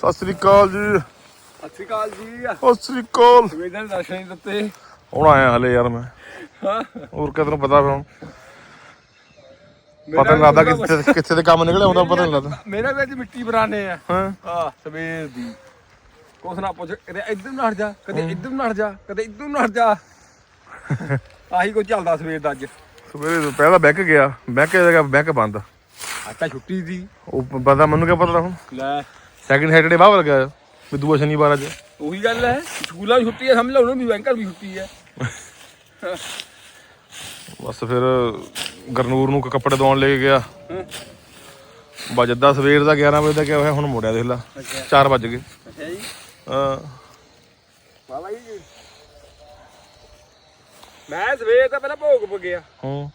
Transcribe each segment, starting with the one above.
ਸਤਿ ਸ੍ਰੀ ਅਕਾਲ ਜੀ। ਸਤਿ ਸ਼੍ਰੀ ਅਕਾਲ ਜੀ। ਸਤਿ ਸ੍ਰੀ ਅਕਾਲ। ਦੇ ਦਰਸ਼ਨ ਨਹੀਂ ਦਿੱਤੇ? ਹੁਣ ਆਇਆ ਹਲੇ ਯਾਰ ਮੈਂ। ਹਾਂ। ਹੋਰ ਕਿਤੇ ਨੂੰ ਪਤਾ ਫਿਰ ਹੁਣ? ਪਤਾ ਨਹੀਂ ਲੱਗਦਾ ਕਿੱਥੇ ਕਿੱਥੇ ਦੇ ਕੰਮ ਨਿਕਲੇ ਆਉਂਦਾ ਪਤਾ ਨਹੀਂ ਲੱਗਦਾ। ਮੇਰਾ ਵੀ ਅੱਜ ਮਿੱਟੀ ਬਰਾਨੇ ਆ। ਹਾਂ। ਹਾਂ ਸਵੇਰ ਦੀ। ਕੁਛ ਨਾ ਪੁੱਛ ਕਦੇ ਇੱਧਰ ਨੂੰ ਹਟ ਜਾ ਕਦੇ ਇੱਧਰ ਨੂੰ ਹਟ ਜਾ ਕਦੇ ਇੱਧਰ ਨੂੰ ਹਟ ਜਾ। ਆਹੀ ਕੁਝ ਚੱਲਦਾ ਸਵੇਰ ਦਾ ਅੱਜ। ਸਵੇਰੇ ਤੋਂ ਪਹਿਲਾਂ ਬੈਂਕ ਗਿਆ ਬੈਂਕ ਜਗ੍ਹਾ ਬੈਂਕ ਬੰਦ। ਅੱਜ ਤਾਂ ਛੁੱਟੀ ਸੀ। ਉਹ ਪਤਾ ਮੈਨੂੰ ਕਿਆ ਪਤਾ ਹੁਣ? ਲੈ। ਸੈਕਿੰਡ ਸੈਟਰਡੇ ਬਾਹਰ ਲੱਗਾ ਵੀ ਦੂਆ ਸ਼ਨੀਵਾਰ ਅੱਜ। ਉਹੀ ਗੱਲ ਹੈ। ਸਕੂਲਾਂ ਦੀ ਛੁੱਟੀ ਹੈ ਸਮਝ ਲਓ ਉਹਨਾਂ ਦੀ ਬੈਂਕਾਂ ਦੀ ਵੀ ਛੁੱਟੀ ਹੈ। ਬਸ ਫਿਰ ਗਰਨੂਰ ਨੂੰ ਕੱਪੜੇ ਦਵਾਉਣ ਲੈ ਗਿਆ। ਅੱਧਾ ਸਵੇਰ ਦਾ 11 ਵਜੇ ਦਾ ਗਿਆ ਹੋਇਆ ਹੁਣ ਮੁੜਿਆ ਦੇਖ ਲਾ। 4 ਵੱਜ ਗਏ। ਅੱਛਾ ਜੀ। ਹਾਂ। ਬਾਬਾ ਜੀ। ਮੈਂ ਸਵੇਰ ਤਾਂ ਪਹਿਲਾਂ ਭੋਗ ਪ ਗਿਆ। ਹੂੰ।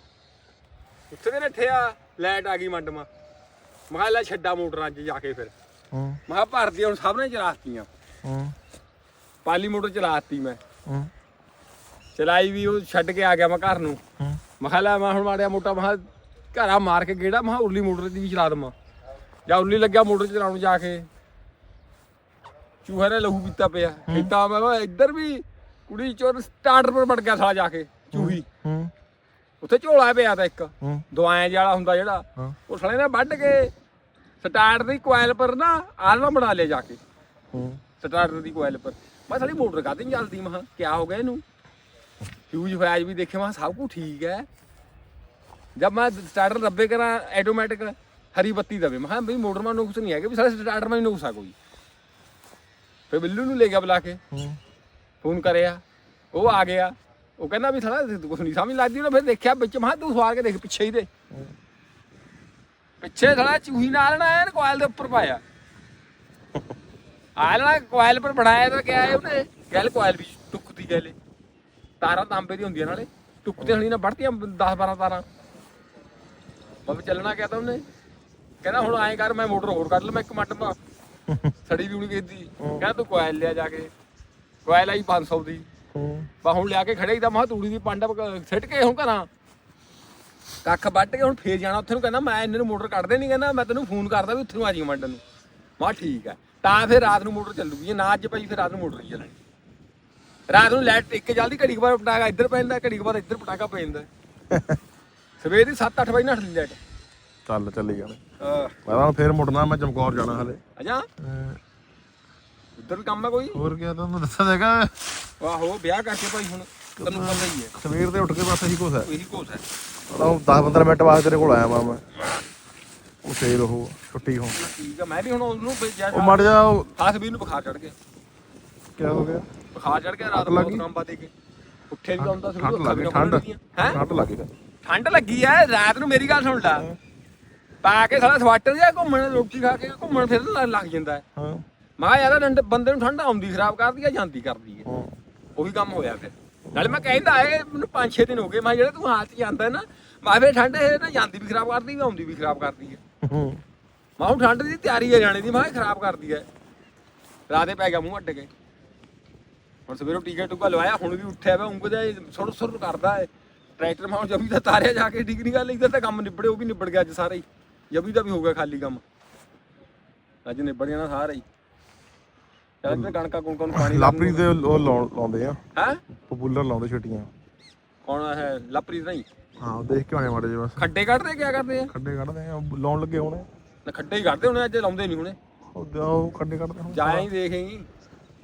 ਉੱਥੇ ਦੇ ਨੱਠਿਆ ਲਾਈਟ ਆ ਗਈ ਮੰਡਮਾ। ਮੈਂ ਕਿਹਾ ਲੈ ਛੱਡਾ ਮੋਟਰਾਂ 'ਚ ਜਾ ਕੇ ਫਿਰ। ਹੂੰ। ਮੈਂ ਕਿਹਾ ਭਰਦੀ ਹੁਣ ਸਭ ਨੇ ਚਲਾਤੀਆਂ। ਹੂੰ। ਪਾਲੀ ਮੋਟਰ ਚਲਾਤੀ ਮੈਂ। ਹੂੰ। ਚਲਾਈ ਵੀ ਉਹ ਛੱਡ ਕੇ ਆ ਗਿਆ ਮੈਂ ਘਰ ਨੂੰ। ਹੂੰ। ਮੈਂ ਕਿਹਾ ਲੈ ਮੈਂ ਹੁਣ ਮਾੜਿਆ ਮੋਟਾ ਮੈਂ ਕਿਹਾ ਘਰਾ ਮਾਰ ਕੇ ਗੇੜਾ ਮੈਂ ਕਿਹਾ ਉਰਲੀ ਮੋਟਰ ਦੀ ਵੀ ਚਲਾ ਦਵਾਂ। ਜਾਂ ਉਰਲੀ ਲੱਗਿਆ ਮੋਟਰ ਚਲਾਉਣ ਜਾ ਕੇ। ਚੂਹੇ ਨੇ ਲਹੂ ਪੀਤਾ ਪਿਆ। ਕੀਤਾ ਮੈਂ ਕਿਹਾ ਇੱਧਰ ਵੀ ਕੁੜੀ ਚੋਰ ਸਟਾਰਟਰ ਪਰ ਵੜ ਗਿਆ ਸਾਲਾ ਜਾ ਕੇ ਚੂਹੀ। ਹੂੰ। ਉੱਥੇ ਝੋਲਾ ਪਿਆ ਤਾਂ ਇੱਕ। ਦਵਾਈਆਂ ਵਾਲਾ ਹੁੰਦਾ ਜਿਹੜਾ। ਉਹ ਸਾਲੇ ਨੇ ਵੱਢ ਕੇ ਸਟਾਰਟ ਦੀ ਕੋਇਲ ਪਰ ਨਾ ਆਲਣਾ ਬਣਾ ਲਿਆ ਜਾ ਕੇ। ਹੂੰ। ਸਟਾਰਟਰ ਦੀ ਕੋਇਲ ਪਰ। ਮੈਂ ਸਾਲੀ ਮੋਟਰ ਕਾਹਦੀ ਨਹੀਂ ਚੱਲਦੀ ਮਹਾ ਕਿਆ ਹੋ ਗਿਆ ਇਹਨੂੰ? ਫਿਊਜ਼ ਫੈਜ ਵੀ ਦੇਖੇ ਮੈਂ ਕਿਹਾ ਸਭ ਕੁਝ ਠੀਕ ਹੈ। ਜਦ ਮੈਂ ਸਟਾਰਟਰ ਰੱਬੇ ਕਰਾਂ ਆਟੋਮੈਟਿਕ ਹਰੀ ਬੱਤੀ ਦਵੇ। ਮੈਂ ਕਿਹਾ ਬਈ ਮੋਟਰ ਮਾ ਨੁਕਸ ਨਹੀਂ ਹੈਗਾ ਵੀ ਸਾਲੇ ਸਟਾਰਟਰ ਮਾ ਨੁਕਸ ਆ ਕੋਈ। ਫੇ ਬਿੱਲੂ ਨੂੰ ਲੈ ਗਿਆ ਬੁਲਾ ਕੇ। ਹੂੰ। ਫੋਨ ਕਰਿਆ ਉਹ ਆ ਗਿਆ। ਉਹ ਕਹਿੰਦਾ ਵੀ ਸਾਲਾ ਕੁਝ ਨਹੀਂ ਸਮਝ ਲੱਗਦੀ ਉਹਨੇ ਫਿਰ ਦੇਖਿਆ ਵਿੱਚ। ਮੈਂ ਕਿਹਾ ਤੂੰ ਸਵਾਰ ਕੇ ਦੇਖ ਪਿੱਛੇ ਹੀ ਦੇ ਪਿੱਛੇ ਸਾਲਾ ਚੂਹੀ ਨਾਲ ਨਾ ਐਨ ਕੋਇਲ ਦੇ ਉੱਪਰ ਪਾਇਆ। ਆ ਨਾ ਕੋਇਲ ਪਰ ਬਣਾਇਆ ਤਾਂ ਕਿਆ ਹੈ ਉਹਨੇ? ਗੱਲ ਕੋਇਲ ਵੀ ਟੁੱਕਦੀ ਗੈਲੇ ਤਾਰਾਂ ਤਾਂਬੇ ਦੀ ਹੁੰਦੀਆਂ ਨਾਲੇ। ਟੁੱਕਦੇ ਹਣੀ ਨਾ ਵੱਢਤੀਆਂ 10 12 ਤਾਰਾਂ। ਬਾਬੇ ਚੱਲਣਾ ਕਿਆ ਤਾਂ ਉਹਨੇ? ਕਹਿੰਦਾ ਹੁਣ ਐਂ ਕਰ ਮੈਂ ਮੋਟਰ ਹੋਰ ਕੱਢ ਲ ਮੈਂ ਇੱਕ ਮਿੰਟ ਮਾ ਸੜੀ ਵੀ ਨਹੀਂ ਵੇਚਦੀ ਕਹਿੰਦਾ ਤੂੰ ਕੋਇਲ ਲਿਆ ਜਾ ਕੇ। ਕੋਇਲ ਆਈ 500 ਦੀ। ਬਾ ਹੁਣ ਲਿਆ ਕੇ ਖੜੇ ਹੀ ਤਾਂ ਮਾ ਤੂੜੀ ਦੀ ਪਾਂਡਾ ਸਿੱਟ ਕੇ ਹੁਣ ਘਰਾਂ। ਕੱਖ ਵੱਢ ਕੇ ਹੁਣ ਫੇਰ ਜਾਣਾ ਉੱਥੇ ਨੂੰ ਕਹਿੰਦਾ ਮੈਂ ਇਹਨਾਂ ਨੂੰ ਮੋਟਰ ਕੱਢਦੇ ਨਹੀਂ ਕਹਿੰਦਾ ਮੈਂ ਤੈਨੂੰ ਫੋਨ ਕਰਦਾ ਵੀ ਉੱਥੇ ਨੂੰ ਆ ਜੀ ਮੰਡਨ ਨੂੰ। ਮਾ ਠੀਕ ਹੈ ਤਾਂ ਫਿਰ ਰਾਤ ਨੂੰ ਮੋਟਰ ਚੱਲੂਗੀ ਜੇ ਨਾ ਅੱਜ ਪਈ ਫਿਰ ਰਾਤ ਨੂੰ ਮੋਟਰ ਚੱਲਣੀ। ਰਾਤ ਨੂੰ ਲਾਈਟ ਟਿਕ ਕੇ ਜਲਦੀ ਘੜੀ ਕੁ ਬਾਅਦ ਪਟਾਕਾ ਇੱਧਰ ਪੈਂਦਾ ਘੜੀ ਕੁ ਬਾਅਦ ਇੱਧਰ ਪਟਾਕਾ ਪੈਂਦਾ ਸਵੇਰ ਦੀ 7-8 ਵਜੇ ਨੱਠ ਲਾਈਟ। ਚੱਲ ਚੱਲੀ ਜਾਣਾ। ਹਾਂ। ਮੈਂ ਤਾਂ ਫੇਰ ਮੁੜਨਾ ਮੈਂ ਚਮਕੌਰ ਜਾਣਾ ਹਲੇ। ਅਜਾ ਉੱਧਰ ਕੰਮ ਹੈ ਕੋਈ? ਹੋਰ ਕਿਆ ਤੁਹਾਨੂੰ ਦੱਸਿਆ ਦੇਗਾ ਆਹੋ ਵਿਆਹ ਕਰਕੇ ਭਾਈ ਹੁਣ ਤੈਨੂੰ ਪਤਾ ਹੀ ਹੈ। ਸਵੇਰ ਦੇ ਉੱਠ ਕੇ ਬਸ ਇਹੀ ਕੁਛ ਹੈ। ਇਹੀ ਕੋਸ ਹੈ। ਉਹ 10 15 ਮਿੰਟ ਬਾਅਦ ਤੇਰੇ ਕੋਲ ਆਇਆ ਮੈਂ ਮੈਂ। ਉਹ ਫੇਰ ਉਹ ਛੁੱਟੀ ਹੋ ਠੀਕ ਹੈ ਮੈਂ ਵੀ ਹੁਣ ਉਹਨੂੰ ਭੇਜਿਆ ਉਹ ਮੜ ਜਾ ਉਹ ਖਾਸ ਵੀਰ ਨੂੰ ਬੁਖਾਰ ਚੜ ਗਿਆ। ਕਿਆ ਹੋ ਗਿਆ? ਬੁਖਾਰ ਚੜ ਗਿਆ ਰਾਤ ਨੂੰ? ਕੰਬਾ ਦੇ ਕੇ। ਉੱਠੇ ਵੀ ਆਉਂਦਾ ਸੀ ਠੰਡ ਹੈ। ਠੰਡ ਲੱਗ ਠੰਡ ਲੱਗੀ ਐ ਰਾਤ ਨੂੰ ਮੇਰੀ ਗੱਲ ਸੁਣ ਲੈ। ਪਾ ਕੇ ਸਾਲਾ ਸਵਾਟਰ ਜਿਹਾ ਘੁੰਮਣ ਰੋਟੀ ਖਾ ਕੇ ਘੁੰਮਣ ਫਿਰਨ ਲੱਗ- ਜਾਂਦਾ ਹੈ। ਮੈਂ ਯਾਰ ਬੰਦੇ ਨੂੰ ਠੰਡ ਆਉਂਦੀ ਖਰਾਬ ਕਰਦੀ ਆ ਜਾਂਦੀ ਕਰਦੀ ਹਾਂ। ਉਹੀ ਕੰਮ ਹੋਇਆ ਫਿਰ। ਨਾਲੇ ਮੈਂ ਕਹਿੰਦਾ ਇਹ ਮੈਨੂੰ 5-6 ਦਿਨ ਹੋ ਗਏ ਮੈਂ ਜਿਹੜਾ ਤੂੰ ਹਾਲ ਚ ਜਾਂਦਾ ਨਾ ਮੈਂ ਫਿਰ ਠੰਡ ਇਹ ਨਾ ਜਾਂਦੀ ਵੀ ਖਰਾਬ ਕਰਦੀ ਵੀ ਆਉਂਦੀ ਵੀ ਖਰਾਬ ਕਰਦੀ ਹੈ ਹੂੰ। ਮੈਂ ਹੁਣ ਠੰਡ ਦੀ ਤਿਆਰੀ ਹੈ ਜਾਣੇ ਦੀ ਮੈਂ ਕਿਹਾ ਖਰਾਬ ਕਰਦੀ ਹੈ ਰਾਤੇ ਪੈ ਗਿਆ ਮੂੰਹ ਅੱਡ ਕੇ। ਹੁਣ ਸਵੇਰੋਂ ਟੀਕਾ ਟੁਕਾ ਲਵਾਇਆ ਹੁਣ ਵੀ ਉੱਠਿਆ ਵਾ ਉਂਗਦਾ ਸੁਰ ਸੁਰ ਕਰਦਾ ਹੈ ਟਰੈਕਟਰ ਮਾਂ ਜਬੀ ਦਾ ਤਾਰਿਆ ਜਾ ਕੇ ਨਹੀਂ ਗੱਲ ਇੱਧਰ ਤਾਂ ਕੰਮ ਨਿਬੜੇ ਉਹ ਵੀ ਨਿਬੜ ਗਿਆ ਅੱਜ ਸਾਰਾ ਹੀ। ਜਬੀ ਦਾ ਵੀ ਹੋ ਗਿਆ ਖਾਲੀ ਕੰਮ। ਅੱਜ ਨਿਬੜ ਜਾਣਾ ਸਾਰਾ ਹੀ। ਚੱਲ ਇੱਧਰ ਕਣਕਾਂ ਕੁਣਕਾਂ ਨੂੰ ਪਾਣੀ ਲਾਪਰੀ ਦੇ ਉਹ ਲਾਉਣ- ਲਾਉਂਦੇ ਆ। ਹੈ? ਪਪੂਲਰ ਲਾਉਂਦੇ ਛੁੱਟੀਆਂ। ਕੌਣ ਹੈ ਲਾਪਰੀ ਨਹੀਂ। ਹਾਂ ਉਹ ਦੇਖ ਕੇ ਆਣੇ ਮਾੜੇ ਜਿਹਾ ਬਸ। ਖੱਡੇ ਕੱਢਦੇ ਕਿਆ ਕਰਦੇ ਆ? ਖੱਡੇ ਕੱਢਦੇ ਆ ਉਹ ਲਾਉਣ ਲੱਗੇ ਹੋਣੇ। ਨਾ ਖੱਡੇ ਹੀ ਕੱਢਦੇ ਹੋਣੇ ਅੱਜ ਲਾਉਂਦੇ ਨਹੀਂ ਹੁਣੇ। ਉਹ ਉਹ ਖੱਡੇ ਕੱਢਦੇ ਹੁਣ। ਜਾਇਆ ਹੀ ਦੇਖੇਂਗੀ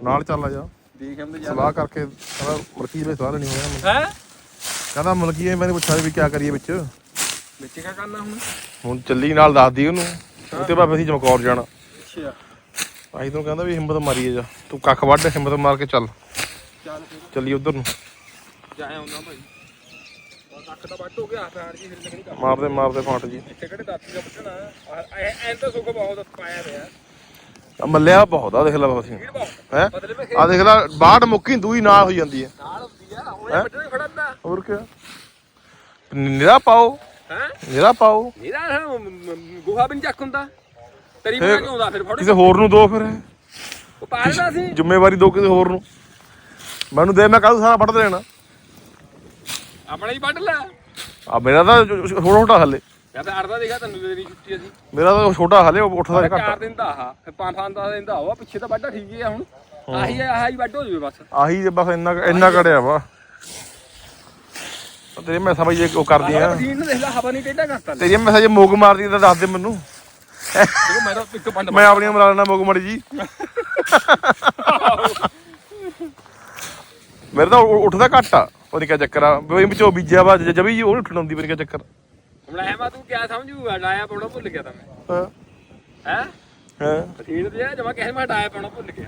ਨਾਲ ਚੱਲ ਆ ਜਾ। ਦੇਖ ਹਮ ਤੇ ਸਲਾਹ ਕਰਕੇ ਕਹਿੰਦਾ ਮਲਕੀ ਦੇ ਸਲਾਹ ਲੈਣੀ ਹੋਇਆ ਮੈਨੂੰ। ਹੈ? ਕਹਿੰਦਾ ਮਲਕੀ ਇਹ ਮੈਨੂੰ ਪੁੱਛਿਆ ਵੀ ਕੀ ਕਰੀਏ ਵਿੱਚ। ਵਿੱਚ ਕੀ ਕਰਨਾ ਹੁਣ? ਹੁਣ ਚੱਲੀ ਨਾਲ ਦੱਸਦੀ ਉਹਨੂੰ। ਉਹਤੇ ਬਾਅਦ ਅਸੀਂ ਚਮਕੌਰ ਜਾਣਾ। ਅੱਛਾ। ਆਈ ਤੈਨੂੰ ਕਹਿੰਦਾ ਵੀ ਹਿੰਮਤ ਮਾਰੀਏ ਜਾ। ਤੂੰ ਕੱਖ ਵੱਢ ਹਿੰਮਤ ਮਾਰ ਕੇ ਚੱਲ। ਚੱਲ ਫਿਰ। ਚੱਲੀ ਉਧਰ ਨੂੰ। ਜਾਇਆ ਭਾਈ। ਤਾਂ ਹੋ ਗਿਆ ਜੀ ਫਿਰ ਲੱਗਣੀ ਮਾਰਦੇ ਮਾਰਦੇ ਫਾਂਟ ਜੀ। ਇੱਥੇ ਕਿਹੜੇ ਦਾਤੀ ਦਾ ਬੱਚਣਾ ਐ ਐ ਤਾਂ ਸੁੱਖ ਬਹੁਤ ਪਾਇਆ ਪਿਆ। ਆ ਮੱਲਿਆ ਬਹੁਤ ਆ ਦੇਖ ਲੈ ਭੀੜ ਬਹੁਤ। ਹੈ? ਆ ਦੇਖ ਲੈ ਬਾੜ ਮੁੱਕੀ ਦੂਈ ਨਾਲ ਹੋਈ ਜਾਂਦੀ ਹੈ। ਨਾਲ ਹੁੰਦੀ ਆ ਬੱਟੇ ਹੋਰ ਕੀ ਨਿਰਾ ਪਾਓ। ਹੈ? ਨਿਰਾ ਪਾਓ। ਮੇਰਾ ਗੁਹਾ ਨਹੀਂ ਚੱਕ ਹੁੰਦਾ। ਤੇਰੀ ਫਿਰ ਕਿਸੇ ਹੋਰ ਨੂੰ ਦੋ ਫਿਰ। ਉਹ ਸੀ। ਜ਼ਿੰਮੇਵਾਰੀ ਦੋ ਕਿਸੇ ਹੋਰ ਨੂੰ। ਮੈਨੂੰ ਦੇ ਮੈਂ ਕੱਲ ਸਾਰਾ ਵੱਢ ਦੇਣਾ। ਆਪਣਾ ਹੀ ਵੱਢ ਲੈ। ਆ ਮੇਰਾ ਤਾਂ ਥੋੜਾ ਥੋੜਾ ਹੱਲੇ। ਜਾਂ ਤਾਂ ਅੜਦਾ ਦੇਖਿਆ ਤੈਨੂੰ ਤੇਰੀ ਛੁੱਟੀ ਅਸੀਂ। ਮੇਰਾ ਤਾਂ ਛੋਟਾ ਹਲੇ ਉੱਠਦਾ ਚਾਰ ਘੱਟ। ਦਿਨ ਦਾ ਆਹ ਫਿਰ ਪੰਜ ਪੰਜ ਦਸ ਦਿਨ ਦਾ ਉਹ ਪਿੱਛੇ ਤਾਂ ਵੱਡਾ ਠੀਕ ਹੀ ਆ ਹੁਣ। ਆਹੀ ਆਹੀ ਵੱਡ ਹੋ ਜਵੇ ਬਸ। ਆਹੀ ਜੇ ਬਸ ਇੰਨਾ ਇੰਨਾ ਕੜਿਆ ਵਾ। ਤੇਰੇ ਮੈਂ ਸਮਝ ਜੇ ਉਹ ਕਰਦੀ ਆ ਦੇਖ ਤੇਰੀ ਮੈਂ ਜੇ ਮੋਗ ਮਾਰਦੀ ਤਾਂ ਦੱਸ ਦੇ ਮੈਨੂੰ। ਦੇਖੋ ਮੈਂ ਤਾਂ ਇੱਕ ਪੰਡ ਮੈਂ ਆਪਣੀਆਂ ਮਰਾ ਲੈਣਾ ਮੋਗ ਮਾਰੀ ਜੀ। ਮੇਰੇ ਤਾਂ ਉ- ਉੱਠਦਾ ਘੱਟ ਆ ਪਤਾ ਕਿਆ ਚੱਕਰ ਆ। ਵੀ ਵਿੱਚੋਂ ਬੀਜਿਆ ਵਾ ਜਬੀ ਜੀ ਉਹ ਨੀ ਉੱਠਣ ਆਉਂਦੀ ਪਤਾ ਕਿਆ ਚੱਕਰ। ਹੁਣ ਐ ਮਾ ਤੂੰ ਕਿਆ ਸਮਝੂਗਾ? ਡਾਇਆ ਪਾਉਣਾ ਭੁੱਲ ਗਿਆ ਤਾਂ ਮੈਂ। ਹਾਂ। ਹੈ? ਹਾਂ। ਮਸ਼ੀਨ ਤੇ ਜਮਾ ਕਿਸੇ ਮੈਂ ਡਾਇਆ ਪਾਉਣਾ ਭੁੱਲ ਗਿਆ।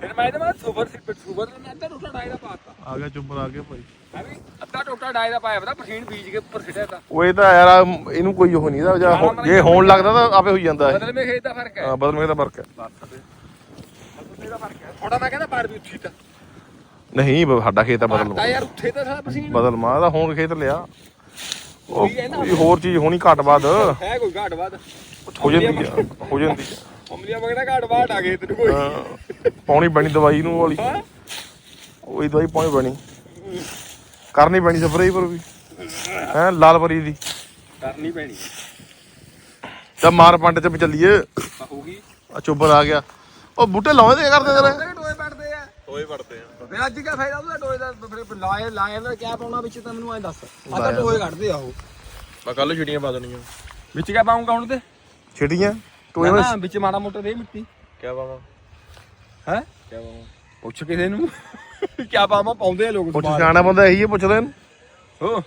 ਫਿਰ ਮੈਂ ਇਹਦੇ ਮੈਂ ਸੁਪਰ ਸਿਪਰ ਸੁਪਰ ਤੇ ਮੈਂ ਅੱਧਾ ਟੋਟਾ ਡਾਇਆ ਦਾ ਪਾਤਾ ਆ ਗਿਆ ਚੁੱਪ ਆ ਗਿਆ ਭਾਈ। ਮੈਂ ਵੀ ਅੱਧਾ ਟੋਟਾ ਡਾਇਆ ਦਾ ਪਾਇਆ ਪਤਾ ਮਸ਼ੀਨ ਬੀਜ ਕੇ ਉੱਪਰ ਸਿੱਟਿਆ ਤਾਂ। ਉਹ ਇਹ ਤਾਂ ਯਾਰ ਇਹਨੂੰ ਕੋਈ ਉਹ ਨਹੀਂ ਇਹਦਾ ਜਾਂ ਹੋਣ ਲੱਗਦਾ ਤਾਂ ਆਪੇ ਹੋਈ ਜਾਂਦਾ ਇਹ। ਬਦਲ ਮੇ ਖੇਤ ਦਾ ਫ਼ਰਕ ਹੈ। ਹਾਂ ਬਦਲ ਮੇਰਾ ਫ਼ਰਕ ਹੈ। ਬਸ ਇਹਦਾ ਫ਼ਰਕ ਹੈ। ਥੋੜਾ ਮੈਂ ਕਹਿੰਦਾ ਪਾੜ ਵੀ ਉੱਠੀ ਤਾਂ। ਨਹੀਂ ਬ- ਸਾਡਾ ਖੇਤ ਆ ਬਦਲ ਤਾਂ ਯਾਰ ਉੱਥੇ ਤਾਂ ਸਾਲਾ ਮਸ਼ੀਨ। ਬਦਲ ਮਾਂ ਦਾ ਹੁਣ ਖੇਤ ਲਿਆ। ਉਹ। ਕੋਈ ਹੋਰ ਚੀਜ਼ ਹੋਣੀ ਘੱਟ ਬਾਅਦ ਹੈ ਕੋਈ ਘਾਟ ਬਾਦ ਹੋ ਜਾਂਦੀ ਆ ਹੋ ਜਾਂਦੀ ਆ। ਅਮਲੀਆਂ ਮਗਣਾ ਘਾਟ ਬਾਟ ਆ ਗਏ ਤੈਨੂੰ ਕੋਈ। ਹਾਂ, ਪਾਉਣੀ ਪੈਣੀ ਦਵਾਈ ਨੂੰ ਵਾਲੀ। ਹਾਂ। ਉਹੀ ਦਵਾਈ ਪਾਉਣੀ ਪੈਣੀ। ਕਰਨੀ ਪੈਣੀ ਸਪਰੇਅ ਪਰ ਵੀ। ਹੈ ਲਾਲ ਪਰੀ ਦੀ। ਕਰਨੀ ਪੈਣੀ। ਤਾਂ ਮਾਰ ਪੰਡ ਤੇ ਵੀ ਚੱਲੀਏ। ਹੋਊਗੀ। ਆ ਚੁੱਬਰ ਆ ਗਿਆ। ਉਹ ਬੂਟੇ ਲਾਉਂਦੇ ਤੇ ਕਰਦੇ ਤੇਰੇ ਟੋਏ ਪੜਦੇ ਆ। ਹੋਏ ਪੜਦੇ ਆ। ਫਿਰ ਅੱਜ ਕੀ ਫਾਇਦਾ ਉਹਦਾ ਟੋਏ ਦਾ? ਫਿਰ ਲਾਏ ਲਾਏ ਦਾ ਕਿਆ ਪਾਉਣਾ ਵਿੱਚ ਤਾਂ ਮੈਨੂੰ ਐ ਦੱਸ। ਆ ਤਾਂ ਟੋਏ ਕੱਢਦੇ ਆ ਉਹ। ਮੈਂ ਕੱਲ ਛੁੱਟੀਆਂ ਪਾ ਦੇਣੀਆਂ। ਵਿੱਚ ਕਿਆ ਪਾਉਂਗਾ ਹੁਣ ਤੇ? ਛਿੜੀਆਂ? ਟੋਏ ਨਾ, ਵਿੱਚ ਨਾ, ਵਿੱਚ ਮਾੜਾ ਮੋਟਾ ਦੇ ਮਿੱਟੀ। ਕਿਆ ਪਾਵਾਂ? ਹੈ? ਕਿਆ ਪਾਵਾਂ? ਪੁੱਛ ਕਿਸੇ ਨੂੰ ਕਿਆ ਪਾਵਾਂ? ਪਾਉਂਦੇ ਆ ਲੋਕ ਪੁੱਛ ਸਿਆਣਾ ਬੰਦਾ ਇਹੀ ਹੈ ਪੁੱਛਦੇ ਇਹਨੂੰ। ਹੋ।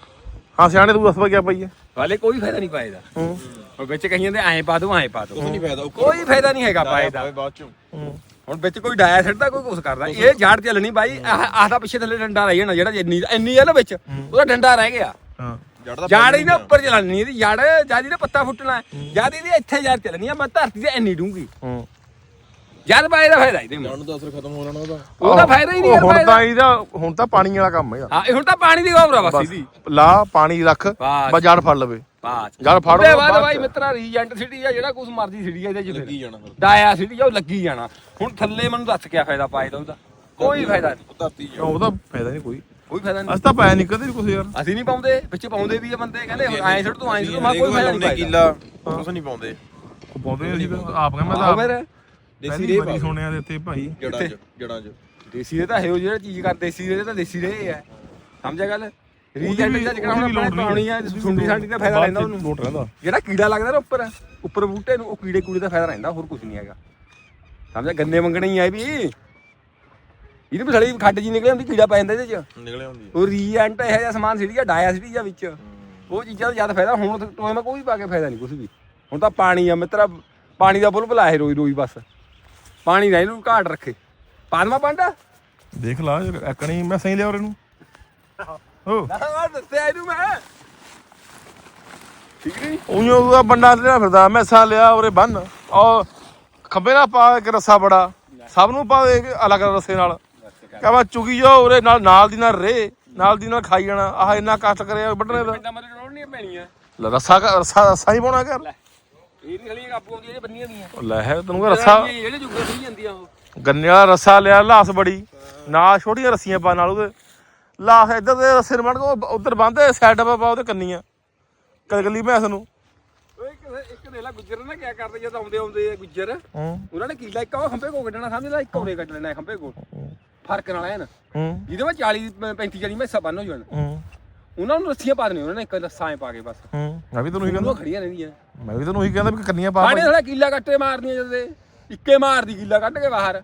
ਹਾਂ ਸਿਆਣੇ ਤੂੰ ਦੱਸ ਕਿਆ ਪਈ ਹੈ ਵਾਲੇ ਕੋਈ ਫਾਇਦਾ ਨਹੀਂ ਪਾਏਦਾ ਹੂੰ। ਉਹ ਵਿੱਚ ਕਹੀਆਂ ਦੇ ਐਂ ਪਾ ਦੋ ਐਂ ਪਾ ਦੋ। ਨਹੀਂ ਫਾਇਦਾ ਕੋਈ ਫਾਇਦਾ ਨਹੀਂ ਹੈਗਾ ਪਾਏਦਾ ਬਾਅਦ ਚੋਂ। ਹੂੰ। ਹੁਣ ਵਿੱਚ ਕੋਈ ਡਾਇਆ ਸਿੱਟਦਾ ਕੋਈ ਕੁਛ ਕਰਦਾ। ਇਹ ਝਾੜ ਚੱਲਣੀ ਬਾਈ ਆਹ ਆਹ ਤਾਂ ਪਿੱਛੇ ਥੱਲੇ ਡੰਡਾ ਰਹਿ ਜਾਣਾ ਜਿਹੜਾ ਇੰਨੀ ਇੰਨੀ ਆ ਨਾ ਵਿੱਚ ਉਹਦਾ ਡੰਡਾ ਰਹਿ ਗਿਆ। ਹਾਂ। ਜੜ ਦਾ ਜੜ ਹੀ ਨਾ ਉੱਪਰ ਚਲਾਣੀ ਇਹਦੀ ਜੜ ਜਦ ਇਹਦਾ ਪੱਤਾ ਫੁੱਟਣਾ ਹੈ ਜਦ ਇਹਦੀ ਇੱਥੇ ਜੜ ਚੱਲਣੀ ਆ ਮੈਂ ਧਰਤੀ ਤੇ ਇੰਨੀ ਡੂੰਗੀ ਹੂੰ। ਜਦ ਪਾਏ ਦਾ ਫਾਇਦਾ ਇਹਦੇ ਮੂੰਹ ਦਾ ਅਸਰ ਖਤਮ ਹੋ ਜਾਣਾ ਉਹਦਾ। ਉਹਦਾ ਫਾਇਦਾ ਹੀ ਨਹੀਂ ਯਾਰ ਹੁਣ ਤਾਂ ਇਹਦਾ ਹੁਣ ਤਾਂ ਪਾਣੀ ਵਾਲਾ ਕੰਮ ਹੈ ਹਾਂ ਇਹ ਹੁਣ ਤਾਂ ਪਾਣੀ ਦੀ ਗੌਬਰਾ ਬਸ ਇਹਦੀ। ਲਾ ਪਾਣੀ ਰੱਖ ਬਸ। ਜੜ ਫੜ ਲਵੇ। ਬਾਸ। ਜੜ ਫੜ ਬਾਅਦ ਬਾਅਦ ਬਾਈ। ਮਿੱਤਰਾ ਰੀਜੈਂਟ ਸਿਟੀ ਆ ਜਿਹੜਾ ਕੁਛ ਮਰਜ਼ੀ ਸਿਟੀ ਆ ਇਹਦੇ ਚ ਲੱਗੀ ਜਾਣਾ ਡਾਇਆ ਸਿਟੀ ਆ ਉਹ ਲੱਗੀ ਜਾਣਾ। ਹੁਣ ਥੱਲੇ ਮੈਨੂੰ ਦੱਸ ਕਿਆ ਫਾਇਦਾ ਪਾਏ ਦਾ ਉਹਦਾ। ਕੋਈ ਫਾਇਦਾ ਨਹੀਂ। ਧਰਤੀ ਉਹਦਾ ਫਾਇਦਾ ਨਹੀਂ ਕੋਈ। ਕੋਈ ਫਾਇਦਾ ਨਹੀਂ। ਅਸੀਂ ਤਾਂ ਪਾਇਆ ਨਹੀਂ ਕਦੇ ਵੀ ਕੁਛ ਯਾਰ। ਅਸੀਂ ਨਹੀਂ ਪਾਉਂਦੇ ਵਿੱਚ ਪਾਉਂਦੇ ਵੀ ਆ ਬੰਦੇ ਕਹਿੰਦੇ ਐਂ ਸਿੱਟ ਤੂੰ ਐਂ ਸਿੱਟ ਮੈਂ ਕੋਈ ਫਾਇਦਾ ਨਹੀਂ ਪਾਇਆ ਕਿੱਲਾ ਨਹੀਂ ਪਾਉਂਦੇ। ਪਾਉਂਦੇ ਅਸੀਂ ਤਾਂ ਆਪ ਕਹਿੰਦਾ ਮੈਂ ਤਾਂ ਫਿਰ ਦੇਸੀ ਰੇ ਵਾਰੀ ਸੁਣਿਆ ਦੇ ਇੱਥੇ ਭਾਈ। ਜੜਾਂ ਚ ਜੜਾਂ ਚ। ਦੇਸੀ ਦੇ ਤਾਂ ਹੈ ਉਹ ਜਿਹੜਾ ਚੀਜ਼ ਕਰ ਦੇਸੀ ਦੇ ਤਾਂ ਦੇਸੀ ਰਹੇ ਆ। ਸਮਝਿਆ ਗੱਲ? ਰੀਜੈਂਟ ਲੋੜ ਆਪਣੇ ਨਹੀਂ। ਪਾਉਣੀ ਆ ਸੁੰਡੀ ਸਾਡੀ ਦਾ ਫਾਇਦਾ ਰਹਿੰਦਾ ਉਹਨੂੰ। ਲੋਟ ਰਹਿੰਦਾ। ਜਿਹੜਾ ਕੀੜਾ ਲੱਗਦਾ ਨਾ ਉੱਪਰ ਉੱਪਰ ਬੂਟੇ ਨੂੰ ਉਹ ਕੀੜੇ ਕੂੜੇ ਦਾ ਫਾਇਦਾ ਰਹਿੰਦਾ ਹੋਰ ਕੁਝ ਨਹੀਂ ਹੈਗਾ। ਸਮਝਿਆ? ਗੰਨੇ ਮੰਗਣੇ ਹੀ ਆ ਇਹ ਵੀ। ਇਹਦੇ ਵੀ ਸੜੀ ਖੱਡ ਜੀ ਨਿਕਲੇ ਹੁੰਦੀ ਕੀੜਾ ਪੈ ਜਾਂਦਾ ਇਹਦੇ ਚ। ਨਿਕਲੇ ਹੁੰਦੀ ਉਹ ਰੀਐਂਟ ਇਹ ਜਿਹਾ ਸਮਾਨ ਸਿਟੀ ਜਾਂ ਡਾਇਆ ਸਿਟੀ ਜਾਂ ਵਿੱਚ। ਉਹ ਚੀਜ਼ਾਂ ਦਾ ਜ਼ਿਆਦਾ ਫਾਇਦਾ ਹੁਣ ਟੋਏ ਮੈਂ ਕੋਈ ਪਾ ਕੇ ਫਾਇਦਾ ਨਹੀਂ ਕੁਝ ਵੀ। ਹੁਣ ਤਾਂ ਪਾਣੀ ਆ ਮਿੱਤਰਾ ਪਾਣੀ ਦਾ ਬੁਲਬੁਲਾ ਹੈ ਰੋਈ ਰੋਈ ਬਸ। ਪਾਣੀ ਦਾ ਇਹਨੂੰ ਘਾਟ ਰੱਖੇ। ਪਾਦਮਾ ਪਾਂਡਾ? ਦੇਖ ਲਾ ਐਕਣੀ ਮੈਂ ਸਹੀ ਲਿਆ ਔਰ ਇਹਨੂੰ ਹੋ ਨਾ ਦੱਸਿਆ ਇਹਨੂੰ ਮੈਂ। ਠੀਕ ਨਹੀਂ ਉਈਓ ਉਹਦਾ ਬੰਦਾ ਲਿਆ ਫਿਰਦਾ ਮੈਸਾ ਲਿਆ ਔਰੇ ਬੰਨ। ਔਰ ਖੱਬੇ ਨਾਲ ਪਾ ਕੇ ਰੱਸਾ ਬੜਾ। ਸਭ ਨੂੰ ਪਾ ਦੇ ਅਲੱਗ ਰੱਸੇ ਨਾਲ। ਕਹਾਂ ਚੁਗੀ ਜਾ ਔਰੇ ਨਾਲ ਨਾਲ ਦੀ ਨਾਲ ਰੇ ਨਾਲ ਦੀ ਨਾਲ ਖਾਈ ਜਾਣਾ। ਆਹ ਇੰਨਾ ਕਸ਼ਟ ਕਰਿਆ ਵੱਢਣੇ ਦਾ। ਪਿੰਡਾਂ ਮਰੇ ਰੋੜ ਨਹੀਂ ਪੈਣੀ ਆ ਲੈ ਰੱਸਾ ਕ- ਰੱਸਾ ਰੱਸਾ ਹੀ ਪਾਉਣਾ ਕਰ ਇਹ ਨਹੀਂ ਖਲੀ ਕਾਬੂ ਆਉਂਦੀ ਇਹ ਬੰਨੀਆਂ ਦੀਆਂ ਉਹ ਲੈ ਹੈ ਤੈਨੂੰ ਕਿਹਾ ਰੱਸਾ ਜਿਹੜੇ ਜੁਗੇ ਖੜੀ ਜਾਂਦੀਆਂ ਉਹ। ਗੰਨੇ ਵਾਲਾ ਰੱਸਾ ਲਿਆ ਲਾਸ ਬੜੀ। ਨਾਲ ਛੋਟੀਆਂ ਰੱਸੀਆਂ ਪਾ ਨਾਲ ਉਹਦੇ ਲਾਸ ਇੱਧਰ ਦੇ ਰੱਸੇ ਨੂੰ ਬਣ ਕੇ ਉਧਰ ਬੰਨਦੇ ਸਾਈਡ ਪਾ ਪਾ ਉਹਦੇ ਕੰਨੀਆਂ। ਕਦ ਕੱਲੀ ਭੈਂਸ ਨੂੰ। ਓਏ ਇੱਕ ਇੱਕ ਦੇ ਲਾ ਗੁੱਜਰ ਨਾ ਕਿਆ ਕਰਦੇ ਜਦ ਆਉਂਦੇ ਆਉਂਦੇ ਆ ਗੁੱਜਰ ਹੂੰ। ਉਹਨਾਂ ਨੇ ਕੀਲਾ ਇੱਕ ਉਹ ਖੰਭੇ ਕੋ ਕੱਢਣਾ ਸਮਝ ਲੈ ਇੱਕ ਕੱਢ ਲੈਣਾ ਖੰਭੇ ਕੋ ਫ਼ਰਕ ਨਾਲ ਐਨ। ਹੂੰ। ਜਿਹਦੇ ਵਿੱਚ 40 35 40 ਮੈਸਾਂ ਬੰਨ ਹੋ ਜਾਣ। ਹੂੰ। ਉਹਨਾਂ ਨੂੰ ਰੱਸੀਆਂ ਪਾ ਦੇਣੀਆਂ ਉਹਨਾਂ ਨੇ ਇੱਕ ਰੱਸਾਂ ਪਾ ਕੇ ਬਸ। ਹੂੰ। ਮੈਂ ਵੀ ਤੈਨੂੰ ਉਹ ਕਹਿੰਦਾ। ਖੜੀਆਂ ਰਹਿੰਦੀਆਂ। ਮੈਂ ਵੀ ਤੈਨੂੰ ਇਹੀ ਕਹਿੰਦਾ ਵੀ ਕੰਨੀਆਂ ਪਾ ਪਾਣੀ ਸਾਡਾ ਕੀਲਾ ਕੱਟੇ ਮਾਰਦੀਆਂ ਜਦੇ। ਇੱਕੇ ਮਾਰਦੀ ਕੀਲਾ ਕੱਢ ਕੇ ਬਾਹਰ।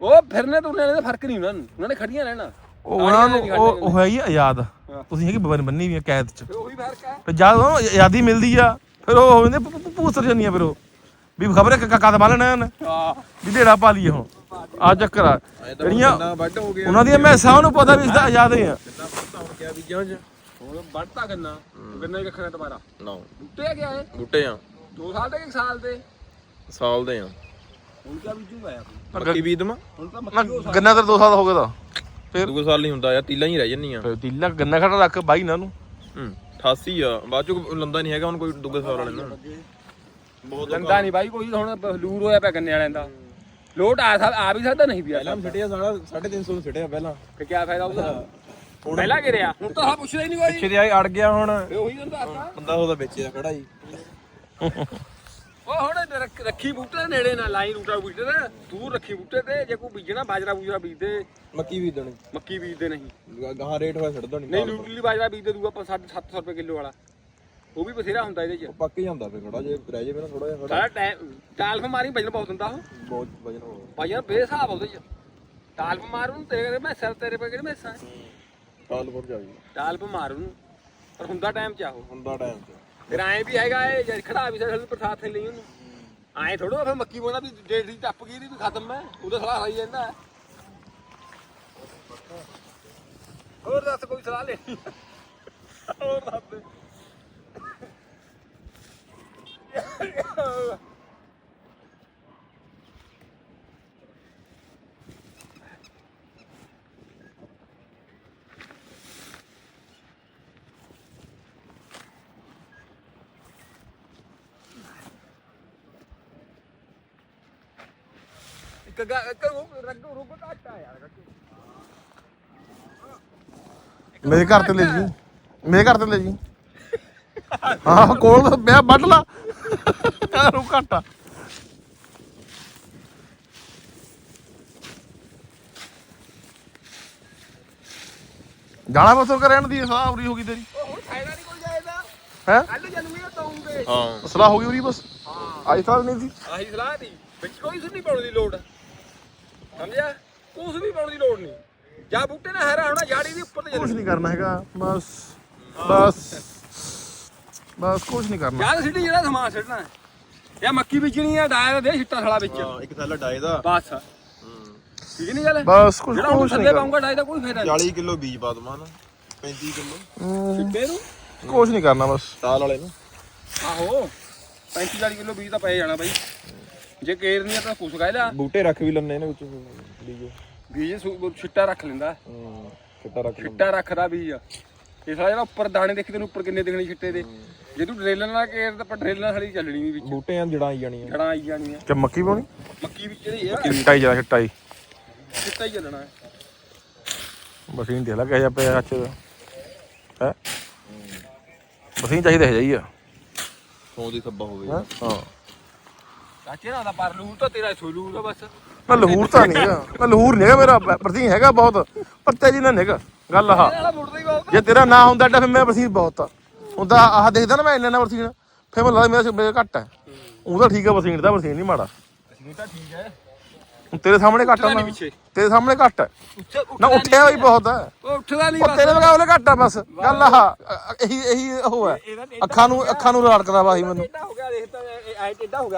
ਉਹ ਫਿਰਨੇ ਤੁਰਨੇ ਵਾਲੇ ਦਾ ਫ਼ਰਕ ਨਹੀਂ ਉਹਨਾਂ ਨੂੰ। ਉਹਨਾਂ ਨੇ ਖੜੀਆਂ ਰਹਿਣਾ। ਉਹ ਉਹਨਾਂ ਨੂੰ ਉਹ ਉਹ ਹੈ ਹੀ ਆਜ਼ਾਦ। ਤੁਸੀਂ ਹੈਗੀ ਬਨ ਬੰਨੀ ਵੀ ਕੈਦ ਚ। ਫਿਰ ਉਹੀ ਫ਼ਰਕ ਹੈ। ਤੇ ਜਦ ਉਹਨੂੰ ਆਜ਼ਾਦੀ ਮਿਲਦੀ ਆ ਫਿਰ ਉਹ ਹੋ ਜਾਂਦੇ ਪੂਸਰ ਜਾਂਦੀਆਂ ਫਿਰ ਉਹ। ਵੀ ਖਬਰ ਹੈ ਕਦ ਬਾਲਣਾ ਇਹਨੇ? ਹਾਂ। ਵੀ ਢੇੜਾ ਪਾ ਲਈਏ ਹੁਣ। ਆ ਚੱਕਰ ਆ। ਜਿਹੜੀਆਂ ਕਿੰਨਾ ਵੱਡ ਹੋ ਗਿਆ। ਉਹਨਾਂ ਦੀਆਂ ਮੈਸਾਂ ਉਹਨੂੰ ਪਤਾ ਵੀ ਇਸ ਦਾ ਆਜ਼ਾਦੇ ਆ। ਕਿੰਨਾ ਪਤਾ ਹੁਣ ਕਿਆ ਬੀਜਾਂ ਚ ਹੁਣ ਵੱਢਤਾ ਗੰਨਾ ਗੰਨਾ ਹੀ ਰੱਖਣਾ ਦੁਬਾਰਾ? ਨਾ। ਬੂਟੇ ਆ ਗਿਆ ਹੈ ਬੂਟੇ ਆ। 2 ਸਾਲ ਦੇ ਕਿ ਸਾਲ ਦੇ? ਸਾਲ ਦੇ ਆ। ਹੁਣ ਕਿਆ ਬੀਜੂਗਾ ਯਾਰ ਮੱਕੀ ਬੀਜ ਦਮਾ ਹੁਣ ਤਾਂ ਨਾ ਮੱਕੀ ਹੋ ਗੰਨਾ ਤੇ 2 ਸਾਲ ਦਾ ਹੋ ਗਿਆ ਦਾ ਫਿਰ? ਦੂਗੇ ਸਾਲ ਨਹੀਂ ਹੁੰਦਾ ਯਾਰ ਤੀਲਾਂ ਹੀ ਰਹਿ ਜੰਨੀਆਂ ਫਿਰ ਤੀਲਾ ਗੰਨਾ ਖੜਾ ਰੱਖ ਬਾਈ ਨਾ ਨੂੰ। ਹੂੰ 88 ਆ। ਬਾਅਦ ਚੋਂ ਲੰਦਾ ਨਹੀਂ ਹੈਗਾ ਹੁਣ ਕੋਈ ਦੂਗੇ ਸਾਲ ਵਾਲੇ ਨੂੰ। ਬਹੁਤ ਲੰਦਾ ਨਹੀਂ ਬਾਈ ਕੋਈ ਹੁਣ ਲੂਰ ਹੋਇਆ ਪਿਆ ਗੰਨੇ ਵਾਲਿਆਂ ਦਾ। ਲੋਟ ਆ ਸਕ- ਆ ਵੀ ਸਕਦਾ ਨਹੀਂ ਵੀ ਆ ਪਹਿਲਾਂ ਛਟਿਆ ਸਾਡਾ 350 ਨੂੰ ਛਟਿਆ ਪਹਿਲਾਂ। ਕਿ ਕਿਆ ਫਾਇਦਾ ਉਹਦਾ? ਪਹਿਲਾਂ ਗਿਰਿਆ ਹੁਣ ਤਾਂ ਹਾਂ ਪੁੱਛਦਾ ਹੀ ਨਹੀਂ ਕੋਈ। ਪਿੱਛੇ ਦੇ ਅੜ ਗਿਆ ਹੁਣ। ਇਹ ਉਹੀ ਤੁਹਾਨੂੰ ਦੱਸਦਾ ਬੰਦਾ ਉਹਦਾ ਵੇਚਿਆ ਖੜਾ ਜੀ ਉਹ ਹੁਣ ਰੱਖ- ਰੱਖੀ ਬੂਟੇ ਨੇੜੇ ਨਾ ਲਾਈ ਰੂਟਾ ਬੂਟੇ ਤੇ। ਦੂਰ ਰੱਖੀ ਬੂਟੇ ਤੇ ਜੇ ਕੋਈ ਬੀਜਣਾ ਬਾਜਰਾ ਬੂਜਰਾ ਬੀਜਦੇ। ਮੱਕੀ ਵੀ ਦੇਣੀ ਮੱਕੀ ਬੀਜਦੇ ਨਹੀਂ। ਗਾਹਾਂ ਰੇਟ ਹੋਇਆ ਛੱਡ ਦੇਣੀ ਨਹੀਂ ਲੂਟਲੀ ਬਾਜਰਾ ਬੀਜਦੇ ਦੂਗਾ 700 ਰੁਪਏ ਕਿਲੋ ਵਾਲਾ। ਉਹ ਵੀ ਬਥੇਰਾ ਹੁੰਦਾ ਇਹਦੇ ਚ। ਉਹ ਪੱਕ ਹੀ ਜਾਂਦਾ ਫੇ ਖੜਾ ਜੇ ਰਹਿ ਜਾਵੇ ਨਾ ਥੋੜਾ ਜਿਹਾ ਸਾਰਾ ਟਾਈਮ ਟਾਲਫ ਮਾਰੀ ਵਜਨ ਬਹੁਤ ਹੁੰਦਾ ਉਹ। ਬਹੁਤ ਵਜਨ ਹੋ ਵਜਨ ਬੇਹਿਸਾਬ ਉਹਦੇ ਚ। ਟਾਲਫ ਮਾਰੂ ਨੂੰ ਤੇਰੇ ਮੈਂ ਸਿਰ ਤੇਰੇ ਪੇ ਕਿਹੜੇ ਮੈਸਾਂ ਕਾਲ ਫੁੱਟ ਜਾਊਗੀ ਟਾਲਫ ਮਾਰੂ ਨੂੰ। ਪਰ ਹੁੰਦਾ ਟਾਈਮ ਚ ਆਹੋ ਹੁੰਦਾ ਟਾਈਮ ਤੇ ਫਿਰ ਐਂ ਵੀ ਹੈਗਾ ਇਹ ਜਦ ਖੜਾ ਵੀ ਸਾਡੇ ਪ੍ਰਸਾਦ ਤੇ ਲਈ ਉਹਨੂੰ। ਐਂ ਥੋੜੋ ਫਿਰ ਮੱਕੀ ਬੋਣਾ ਵੀ ਡੇਢ ਦੀ ਟੱਪ ਗਈ ਦੀ ਵੀ ਖਤਮ ਹੈ ਉਹਦਾ ਸਲਾਹ ਰਹੀ ਜਾਂਦਾ ਹੈ। ਹੋਰ ਦੱਸ ਕੋਈ ਸਲਾਹ ਲੈਣੀ ਹੋਰ ਦੱਸ ਦੇ ਇੱਕ ਗਾ ਇੱਕ ਰੂਪ ਰੰਗ ਰੂਪ ਘੱਟ ਆ ਯਾਰ ਕੱਟੂ ਮੇਰੇ ਘਰ ਤੇ ਲੈ ਜੀ। ਮੇਰੇ ਘਰ ਤੇ ਲੈ ਜੀ। ਹਾਂ, ਕੋਲ ਮੈਂ ਵੱਢ ਲਾ। ਰੂ ਘਾਟਾ? ਜਾਣਾ ਬਸੋ ਰਹਿਣ ਦੀ ਸਲਾਹ ਉਰੀ ਹੋ ਗਈ ਤੇਰੀ। ਉਹ ਹੁਣ ਫਾਇਦਾ ਨਹੀਂ ਕੋਈ ਜਾਏਦਾ ਹੈ? ਕੱਲ ਜਨਮੀ ਤਾਉਂਗੇ ਹਾਂ। ਸਲਾਹ ਹੋ ਗਈ ਉਰੀ ਬਸ? ਹਾਂ। ਅੱਜ ਤਾਂ ਨਹੀਂ ਸੀ? ਆਹੀ ਸਲਾਹ ਦੀ। ਵਿੱਚ ਕੋਈ ਸੁਣੀ ਪਾਉਣ ਦੀ ਲੋੜ। ਸਮਝਿਆ? ਕੁਛ ਵੀ ਪਾਉਣ ਦੀ ਲੋੜ ਨਹੀਂ। ਜਾਂ ਬੂਟੇ ਨੇ ਹਰਾ ਹੋਣਾ ਜਾੜੀ ਦੀ ਉੱਪਰ ਤੇ ਕੁਝ ਜਨਮੀ ਨਹੀਂ ਕਰਨਾ ਹੈਗਾ। ਬਸ। ਬਸ। ਬਸ ਕੁਝ ਨਹੀਂ ਕਰਨਾ। ਯਾਰ ਸਿੱਟੀ ਜਿਹੜਾ ਸਮਾਨ ਸਿੱਟਣਾ ਹੈ। ਇਹ ਮੱਕੀ ਬੀਜਣੀ ਆ ਡਾਇਆ ਦੇ ਛਿੱਟਾ ਥਲਾ ਵਿੱਚ। ਹਾਂ ਇੱਕ ਥੱਲੇ ਡਾਈ ਦਾ। ਬਸ। ਠੀਕ ਨਹੀਂ ਗੱਲ? ਬਸ ਕੁਝ ਜਿਹੜਾ ਕੁਝ ਨਹੀਂ ਥੱਲੇ ਕਰਨਾ। ਪਾਉਂਗਾ ਡਾਇਆ ਦਾ ਕੋਈ ਫਾਇਦਾ ਨਹੀਂ 40 ਕਿਲੋ ਬੀਜ ਪਾ ਦਵਾਂ ਨਾ 35 ਕਿਲੋ। ਸਿੱਟੇ ਨੂੰ? ਕੁਝ ਨਹੀਂ ਕਰਨਾ ਬਸ। ਸਾਲ ਵਾਲੇ ਨੂੰ। ਆਹੋ 35 40 ਕਿਲੋ ਬੀਜ ਤਾਂ ਪੈ ਜਾਣਾ ਬਾਈ। ਜੇ ਕੇਰ ਨਹੀਂ ਆ ਤਾਂ ਕੁਛ ਕਹਿ ਲਿਆ। ਬੂਟੇ ਰੱਖ ਵੀ ਲੰਨੇ ਨੇ ਵਿੱਚ ਬੀਜ। ਬੀਜ ਛਿੱਟਾ ਰੱਖ ਲੈਂਦਾ। ਹੂੰ ਕਿੱਟਾ ਰੱਖ ਲੈਂਦਾ। ਛਿੱਟਾ ਰੱਖਦਾ ਬੀਜ। ਇਹ ਸਾਲਾ ਜਿਹੜਾ ਉੱਪਰ ਦਾਣੇ ਦੇਖੀ ਤੈਨੂੰ ਉੱਪਰ ਕਿੰਨੇ ਦਿਖਣੇ ਛਿੱਟੇ ਦੇ। ਜੇ ਤੂੰ ਡਰੇਲ ਨਾਲ ਕੇਰ ਤਾਂ ਡਰੇਲ ਨਾਲ ਸਾਡੀ ਚੱਲਣੀ ਨਹੀਂ ਵਿੱਚ। ਬੂਟਿਆਂ ਜੜਾਂ ਆਈ ਜਾਣੀਆਂ। ਜੜਾਂ ਆਈ ਜਾਣੀਆਂ। ਕਿ ਮੱਕੀ ਪਾਉਣੀ? ਮੱਕੀ ਵਿੱਚ ਜਿਹੜੀ ਹੈ ਛਿੱਟਾ ਹੀ ਜਰਾ ਛਿੱਟਾ ਹੀ ਛਿੱਟਾ ਹੀ ਚੱਲਣਾ। ਹੈ ਮਸ਼ੀਨ ਦੇ ਲਾ ਕਿਹਾ ਪਿਆ ਅੱਛੇ ਦਾ ਹੈ? ਮਸ਼ੀਨ ਚਾਹੀਦਾ ਹੈ ਜਾਈ ਆ। ਸੌ ਦੀ ਸੱਬਾ ਹੋਵੇ ਹੈਂ? ਹਾਂ। ਚਾਚੇ ਨਾਲ ਦਾ ਪਰ ਲੂਰ ਤਾਂ ਤੇਰਾ ਸੋਲੂ ਦਾ ਬਸ। ਮੈਂ ਲਹੂਰ ਤਾਂ ਨਹੀਂ ਹੈਗਾ। ਮੈਂ ਲਹੂਰ ਨਹੀਂ ਹੈਗਾ ਮੇਰਾ ਪ੍ਰਤੀ ਹੈਗਾ ਬਹੁਤ। ਪਰ ਤੇਜੀ ਨਾ ਹੈਗਾ ਗੱਲ ਬਹੁਤ ਜੇ ਤੇਰਾ ਨਾ ਹੁੰਦਾ ਤਾਂ ਫਿਰ ਮੈਂ ਪ੍ਰਤੀ ਬਹੁਤ ਆ। ਹੁੰਦਾ ਆਹ ਦੇਖਦਾ ਨਾ ਮੈਂ ਇੰਨਾ ਨਾ ਪ੍ਰਤੀ ਫਿਰ ਮੈਨੂੰ ਲੱਗਦਾ ਮੇਰਾ ਮੇਰੇ ਘੱਟ ਹੈ ਉਹਦਾ ਠੀਕ ਹੈ ਪ੍ਰਤੀ ਦਾ ਪ੍ਰਤੀ ਨਹੀਂ ਮਾੜਾ। ਅਸੀਂ ਤਾਂ ਠੀਕ ਹੈ। ਹੁਣ ਤੇਰੇ ਸਾਹਮਣੇ ਘੱਟ ਆ ਨਾ। ਤੇਰੇ ਸਾਹਮਣੇ ਘੱਟ ਉੱਠ ਨਾ ਉੱਠਿਆ ਹੋਈ ਬਹੁਤ ਉਹ ਉੱਠਦਾ ਨਹੀਂ ਬਸ। ਤੇਰੇ ਮੁਕਾਬਲੇ ਘੱਟ ਆ ਬਸ। ਗੱਲ ਆਹ ਇਹੀ ਇਹੀ ਉਹ ਹੈ ਅੱਖਾਂ ਨੂੰ ਅੱਖਾਂ ਨੂੰ ਰੜਕਦਾ ਵਾ ਹੀ ਮੈਨੂੰ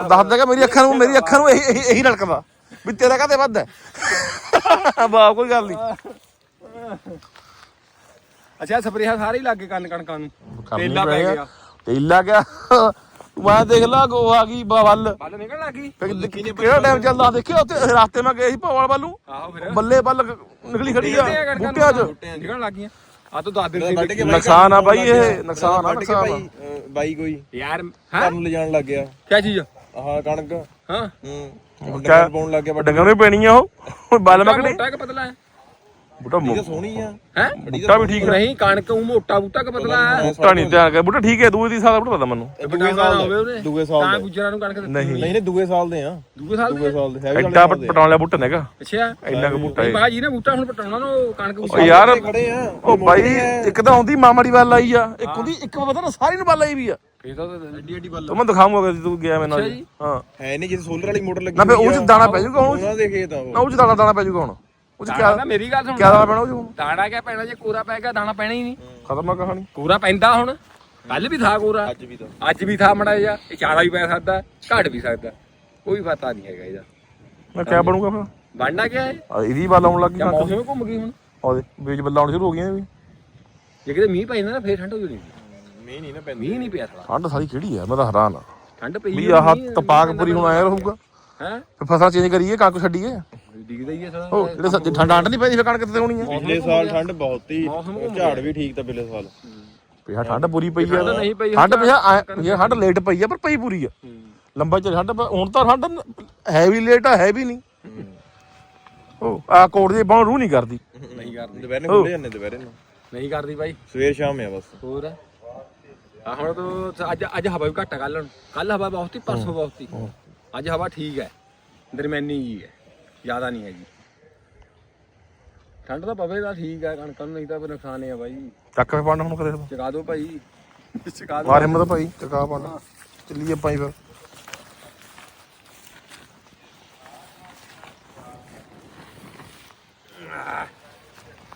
ਦੱਸ ਦੇਗਾ ਮੇਰੀ ਅੱਖਾਂ ਨੂੰ ਮੇਰੀ ਅੱਖਾਂ ਨੂੰ ਇਹੀ ਇਹੀ- ਇਹੀ ਰੜਕਦਾ। ਵੀ ਤੇਰਾ ਕਾਤੇ ਵੱਧ ਹੈ ਬਾ ਕੋਈ ਗੱਲ ਨਹੀਂ ਅੱਛਾ ਸਪਰੇਹਾਂ ਸਾਰੇ ਹੀ ਲੱਗ ਗਏ ਕੰਨ ਕਣਕਾਂ ਨੂੰ। ਤੇਲਾ ਪੈ। ਗਿਆ। ਤੇਲਾ ਗਿਆ ਮੈਂ ਦੇਖ ਲਾ ਕੋ ਆ ਗਈ ਬੱਲ ਬੱਲ ਨਿਕਲ ਲੱਗੀ ਫਿਰ ਕਿਹੜਾ ਟਾਈਮ ਚੱਲਦਾ? ਦੇਖਿਆ ਉੱਥੇ ਰਾਸਤੇ ਮੈਂ ਗਏ ਸੀ ਭਵਾਲ ਵੱਲ ਨੂੰ। ਆਹੋ ਫਿਰ। ਬੱਲੇ ਬੱਲ ਨਿਕਲੀ ਖੜੀ ਆ। ਬੂਟਿਆਂ 'ਚ। ਨਿਕਲਣ ਲੱਗ ਗਈਆਂ। ਆ ਤੂੰ ਦੱਸ ਦੇ ਵੱਢ ਕੇ ਨੁਕਸਾਨ ਆ ਬਾਈ ਇਹ ਨੁਕਸਾਨ ਆ ਨੁਕਸਾਨ ਬਾਈ ਕੋਈ। ਯਾਰ ਹਾਂ? ਨੂੰ ਲਿਜਾਣ ਲੱਗ ਗਿਆ। ਕੀ ਚੀਜ਼ ਆਹ ਕਣਕ। ਹਾਂ। ਹੂੰ। ਕਿਆ? ਡੰਗਰ ਪਾਉਣ ਲੱਗ ਗਿਆ ਡੰਗਰ ਨੂੰ ਪੈਣੀ ਆ ਉਹ। ਬੱਲ ਮਗਣੀ ਮੋਟਾ ਕਿ ਪਤਲਾ ਹੈ? ਬੂਟਾ ਕੇ ਸੋਹਣੀ ਆ। ਹੈ? ਬੂਟਾ ਵੀ ਠੀਕ ਹੈ ਨਹੀਂ ਕਣਕ ਉਹ ਮੋਟਾ ਬੂਟਾ ਕਿ ਪਤਲਾ ਹੈ ਬੂਟਾ ਨਹੀਂ ਧਿਆਨ ਕਰ ਬੂਟਾ ਠੀਕ ਹੈ ਦੂਏ ਦੀ ਸਾਲ ਦਾ ਬੂਟਾ ਪਤਾ ਮੈਨੂੰ। ਦੂਏ ਸਾਲ ਦੇ ਦੂਏ ਸਾਲ ਤਾਂ ਗੁਜਰਾਂ ਨੂੰ ਕਣਕ ਦਿੱਤੀ ਨਹੀਂ। ਨਹੀਂ ਦੂਏ ਸਾਲ ਦੇ ਆ। ਦੂਏ ਸਾਲ ਦੂਏ ਦੇ ਸਾਲ ਦੇ। ਹੈਵੀ ਐਡਾ। ਪਟਾਉਣ ਵਾਲਾ ਬੂਟਾ ਨੇਗਾ ਅੱਛਾ। ਇੰਨਾ ਕੁ ਬੂਟਾ ਹੈ ਬਾਜੀ ਨੇ ਬੂਟਾ ਹੁਣ ਪਟਾਉਣਾ ਨਾ ਉਹ ਕਣਕ ਉਹ ਯਾਰ ਖੜੇ ਆ। ਉਹ ਬਾਈ ਇੱਕ ਤਾਂ ਆਉਂਦੀ ਮਾਮੜੀ ਵੱਲ ਆਈ ਆ। ਇੱਕ ਹੁੰਦੀ ਇੱਕ ਪਤਾ ਨਾ ਸਾਰੀ ਨੂੰ ਵੱਲ ਆਈ ਵੀ ਆ। ਇਹ ਤਾਂ ਐਡੀ ਐਡੀ ਬੱਲ ਤੂੰ ਮੈਂ ਦਿਖਾਉਂਗਾ ਜੇ ਤੂੰ ਗਿਆ ਮੇਰੇ ਨਾਲ ਜੀ। ਹਾਂ। ਹੈ ਨਹੀਂ ਜੇ ਸੋਲਰ ਵਾਲੀ ਮੋਟਰ ਲੱਗੀ ਨਾ ਫੇ ਉਹ ਚ ਦਾਣਾ ਪੈ ਜਾਊਗਾ ਉਹ 'ਚ। ਉਹਨਾਂ ਦੇ ਖੇਤ ਆ ਨਾ ਉਹ ਉਹ ਚ ਦਾਣਾ ਦਾਣਾ ਪੈ ਜਾਊਗਾ ਹੁਣ। ਉਹ ਚ ਦਾਣਾ ਕਿਆ ਨਾ ਮੇਰੀ ਗੱਲ ਸੁਣ। ਕਿਆ ਦਾਣਾ ਪੈਣਾ ਉਹ 'ਚ ਹੁਣ? ਦਾਣਾ ਕਿਆ ਪੈਣਾ? ਜੇ ਕੋਰਾ ਪੈ ਗਿਆ ਦਾਣਾ ਪੈਣਾ ਹੀ ਨਹੀਂ। ਖਤਮ ਆ ਕਹਾਣੀ। ਕੋਰਾ ਪੈਂਦਾ ਹੁਣ। ਕੱਲ ਵੀ ਥਾ ਕੋਰਾ ਅੱਜ ਵੀ ਤਾਂ ਅੱਜ ਵੀ ਥਾ ਮੜਾ ਜਾ ਇਹ ਚਾਰਾ ਵੀ ਪੈ ਸਕਦਾ ਘਟ ਵੀ ਸਕਦਾ। ਕੋਈ ਪਤਾ ਨਹੀਂ ਹੈਗਾ ਇਹਦਾ। ਮੈਂ ਕਿਆ ਬਣੂਗਾ ਫਿਰ। ਬਣਨਾ ਕਿਆ ਹੈ ਆ ਇਹਦੀ ਵੱਲ ਆਉਣ ਲੱਗੀ ਜਾਂ ਕਣਕ ਮੌਸਮ ਘੁੰਮ ਗਈ ਹੁਣ। ਉਹਦੇ ਬੀਜ ਬੱਲਾ ਆਉਣ ਸ਼ੁਰੂ ਹੋ ਗਈਆਂ ਇਹ ਵੀ। ਜੇ ਕਿਤੇ ਮੀਂਹ ਪੈਂਦਾ ਨਾ ਫੇਰ ਠੰਡ ਹੋ ਜਾਣੀ। ਮੀਂਹ ਨਹੀਂ ਨਾ ਪੈਂਦੀ। ਮੀਂਹ ਨਹੀਂ ਪਿਆ ਥੜਾ ਠੰਡ ਸਾਰੀ ਕਿਹੜੀ ਆ? ਮੈਂ ਤਾਂ ਹੈਰਾਨ ਆ। ਠੰਡ ਪਈ ਵੀ ਆਹ ਤਪਾਕਪੁਰੀ ਹੁਣ ਆਇਆ ਰਹੂਗਾ ਹੈ ਫਿਰ ਫਸਲ ਚੇਂਜ ਕਰੀਏ ਕਣਕ ਛੱਡੀਏ। ਡਿੱਗਦਾ ਹੀ ਹੈ ਸਾਲਾ। ਉਹ ਜਿਹੜੇ ਸ- ਜੇ ਠੰਡ ਆਂਟ ਨਹੀਂ ਪੈਂਦੀ ਫਿਰ ਕਣਕ ਕਿੱਥੇ ਹੋਣੀ ਆ? ਪਿਛਲੇ ਸਾਲ ਠੰਡ ਬਹੁਤ ਹੀ ਮੌਸਮ ਘੁੰਮ ਝਾੜ ਵੀ ਠੀਕ ਤਾਂ ਪਿਛਲੇ ਸਾਲ। ਪਿਆ ਠੰਡ ਪੂਰੀ ਪਈ ਆ। ਠੰਡ ਨਹੀਂ ਪਈ, ਠੰਡ ਪਿਆ ਠੰਡ ਲੇਟ ਪਈ ਆ ਪਰ ਪਈ ਪੂਰੀ ਆ। ਲੰਬਾ ਚਿਰ ਠੰਡ ਪ- ਹੁਣ ਤਾਂ ਠੰਡ ਹੈ ਵੀ ਲੇਟ ਆ ਹੈ ਵੀ ਨਹੀਂ ਉਹ ਆ ਕੋਟ ਦੀ ਬਾਹ ਰੂ ਨਹੀਂ ਕਰਦੀ। ਨਹੀਂ ਕਰਦੇ। ਦੁਪਹਿਰੇ ਖੁੱਲੇ ਜਾਂਦੇ ਦੁਪਹਿਰੇ ਨੂੰ। ਨਹੀਂ ਕਰਦੀ ਬਾਈ। ਸਵੇਰ ਸ਼ਾਮ ਆ ਬਸ। ਹੋਰ? ਆ ਹੁਣ ਤੋਂ ਅੱਜ ਅੱਜ ਹਵਾ ਵੀ ਘੱਟ ਆ ਕੱਲ ਕੱਲ ਹਵਾ ਬਹੁਤ ਪਰਸੋਂ ਬਹੁਤ ਅੱਜ ਹਵਾ ਠੀਕ ਹੈ ਦਰਮਿਆਨੀ ਜੀ ਹੈ ਜ਼ਿਆਦਾ ਨਹੀਂ ਹੈਗੀ। ਠੰਡ ਤਾਂ ਪਵੇ ਤਾਂ ਠੀਕ ਹੈ ਕਣਕ ਨੂੰ ਨਹੀਂ ਤਾਂ ਫਿਰ ਨੁਕਸਾਨ ਹੀ ਬਾਈ। ਚੱਕ ਫੇ ਪਾਣ ਹੁਣ ਕਰੇ ਚਕਾ ਦਿਓ ਭਾਈ। ਚਕਾ ਦਿਓ। ਮਾਰ ਹਿੰਮਤ ਭਾਈ ਚਕਾ ਪਾਣ ਚੱਲੀਏ ਆਪਾਂ ਹੀ ਫਿਰ।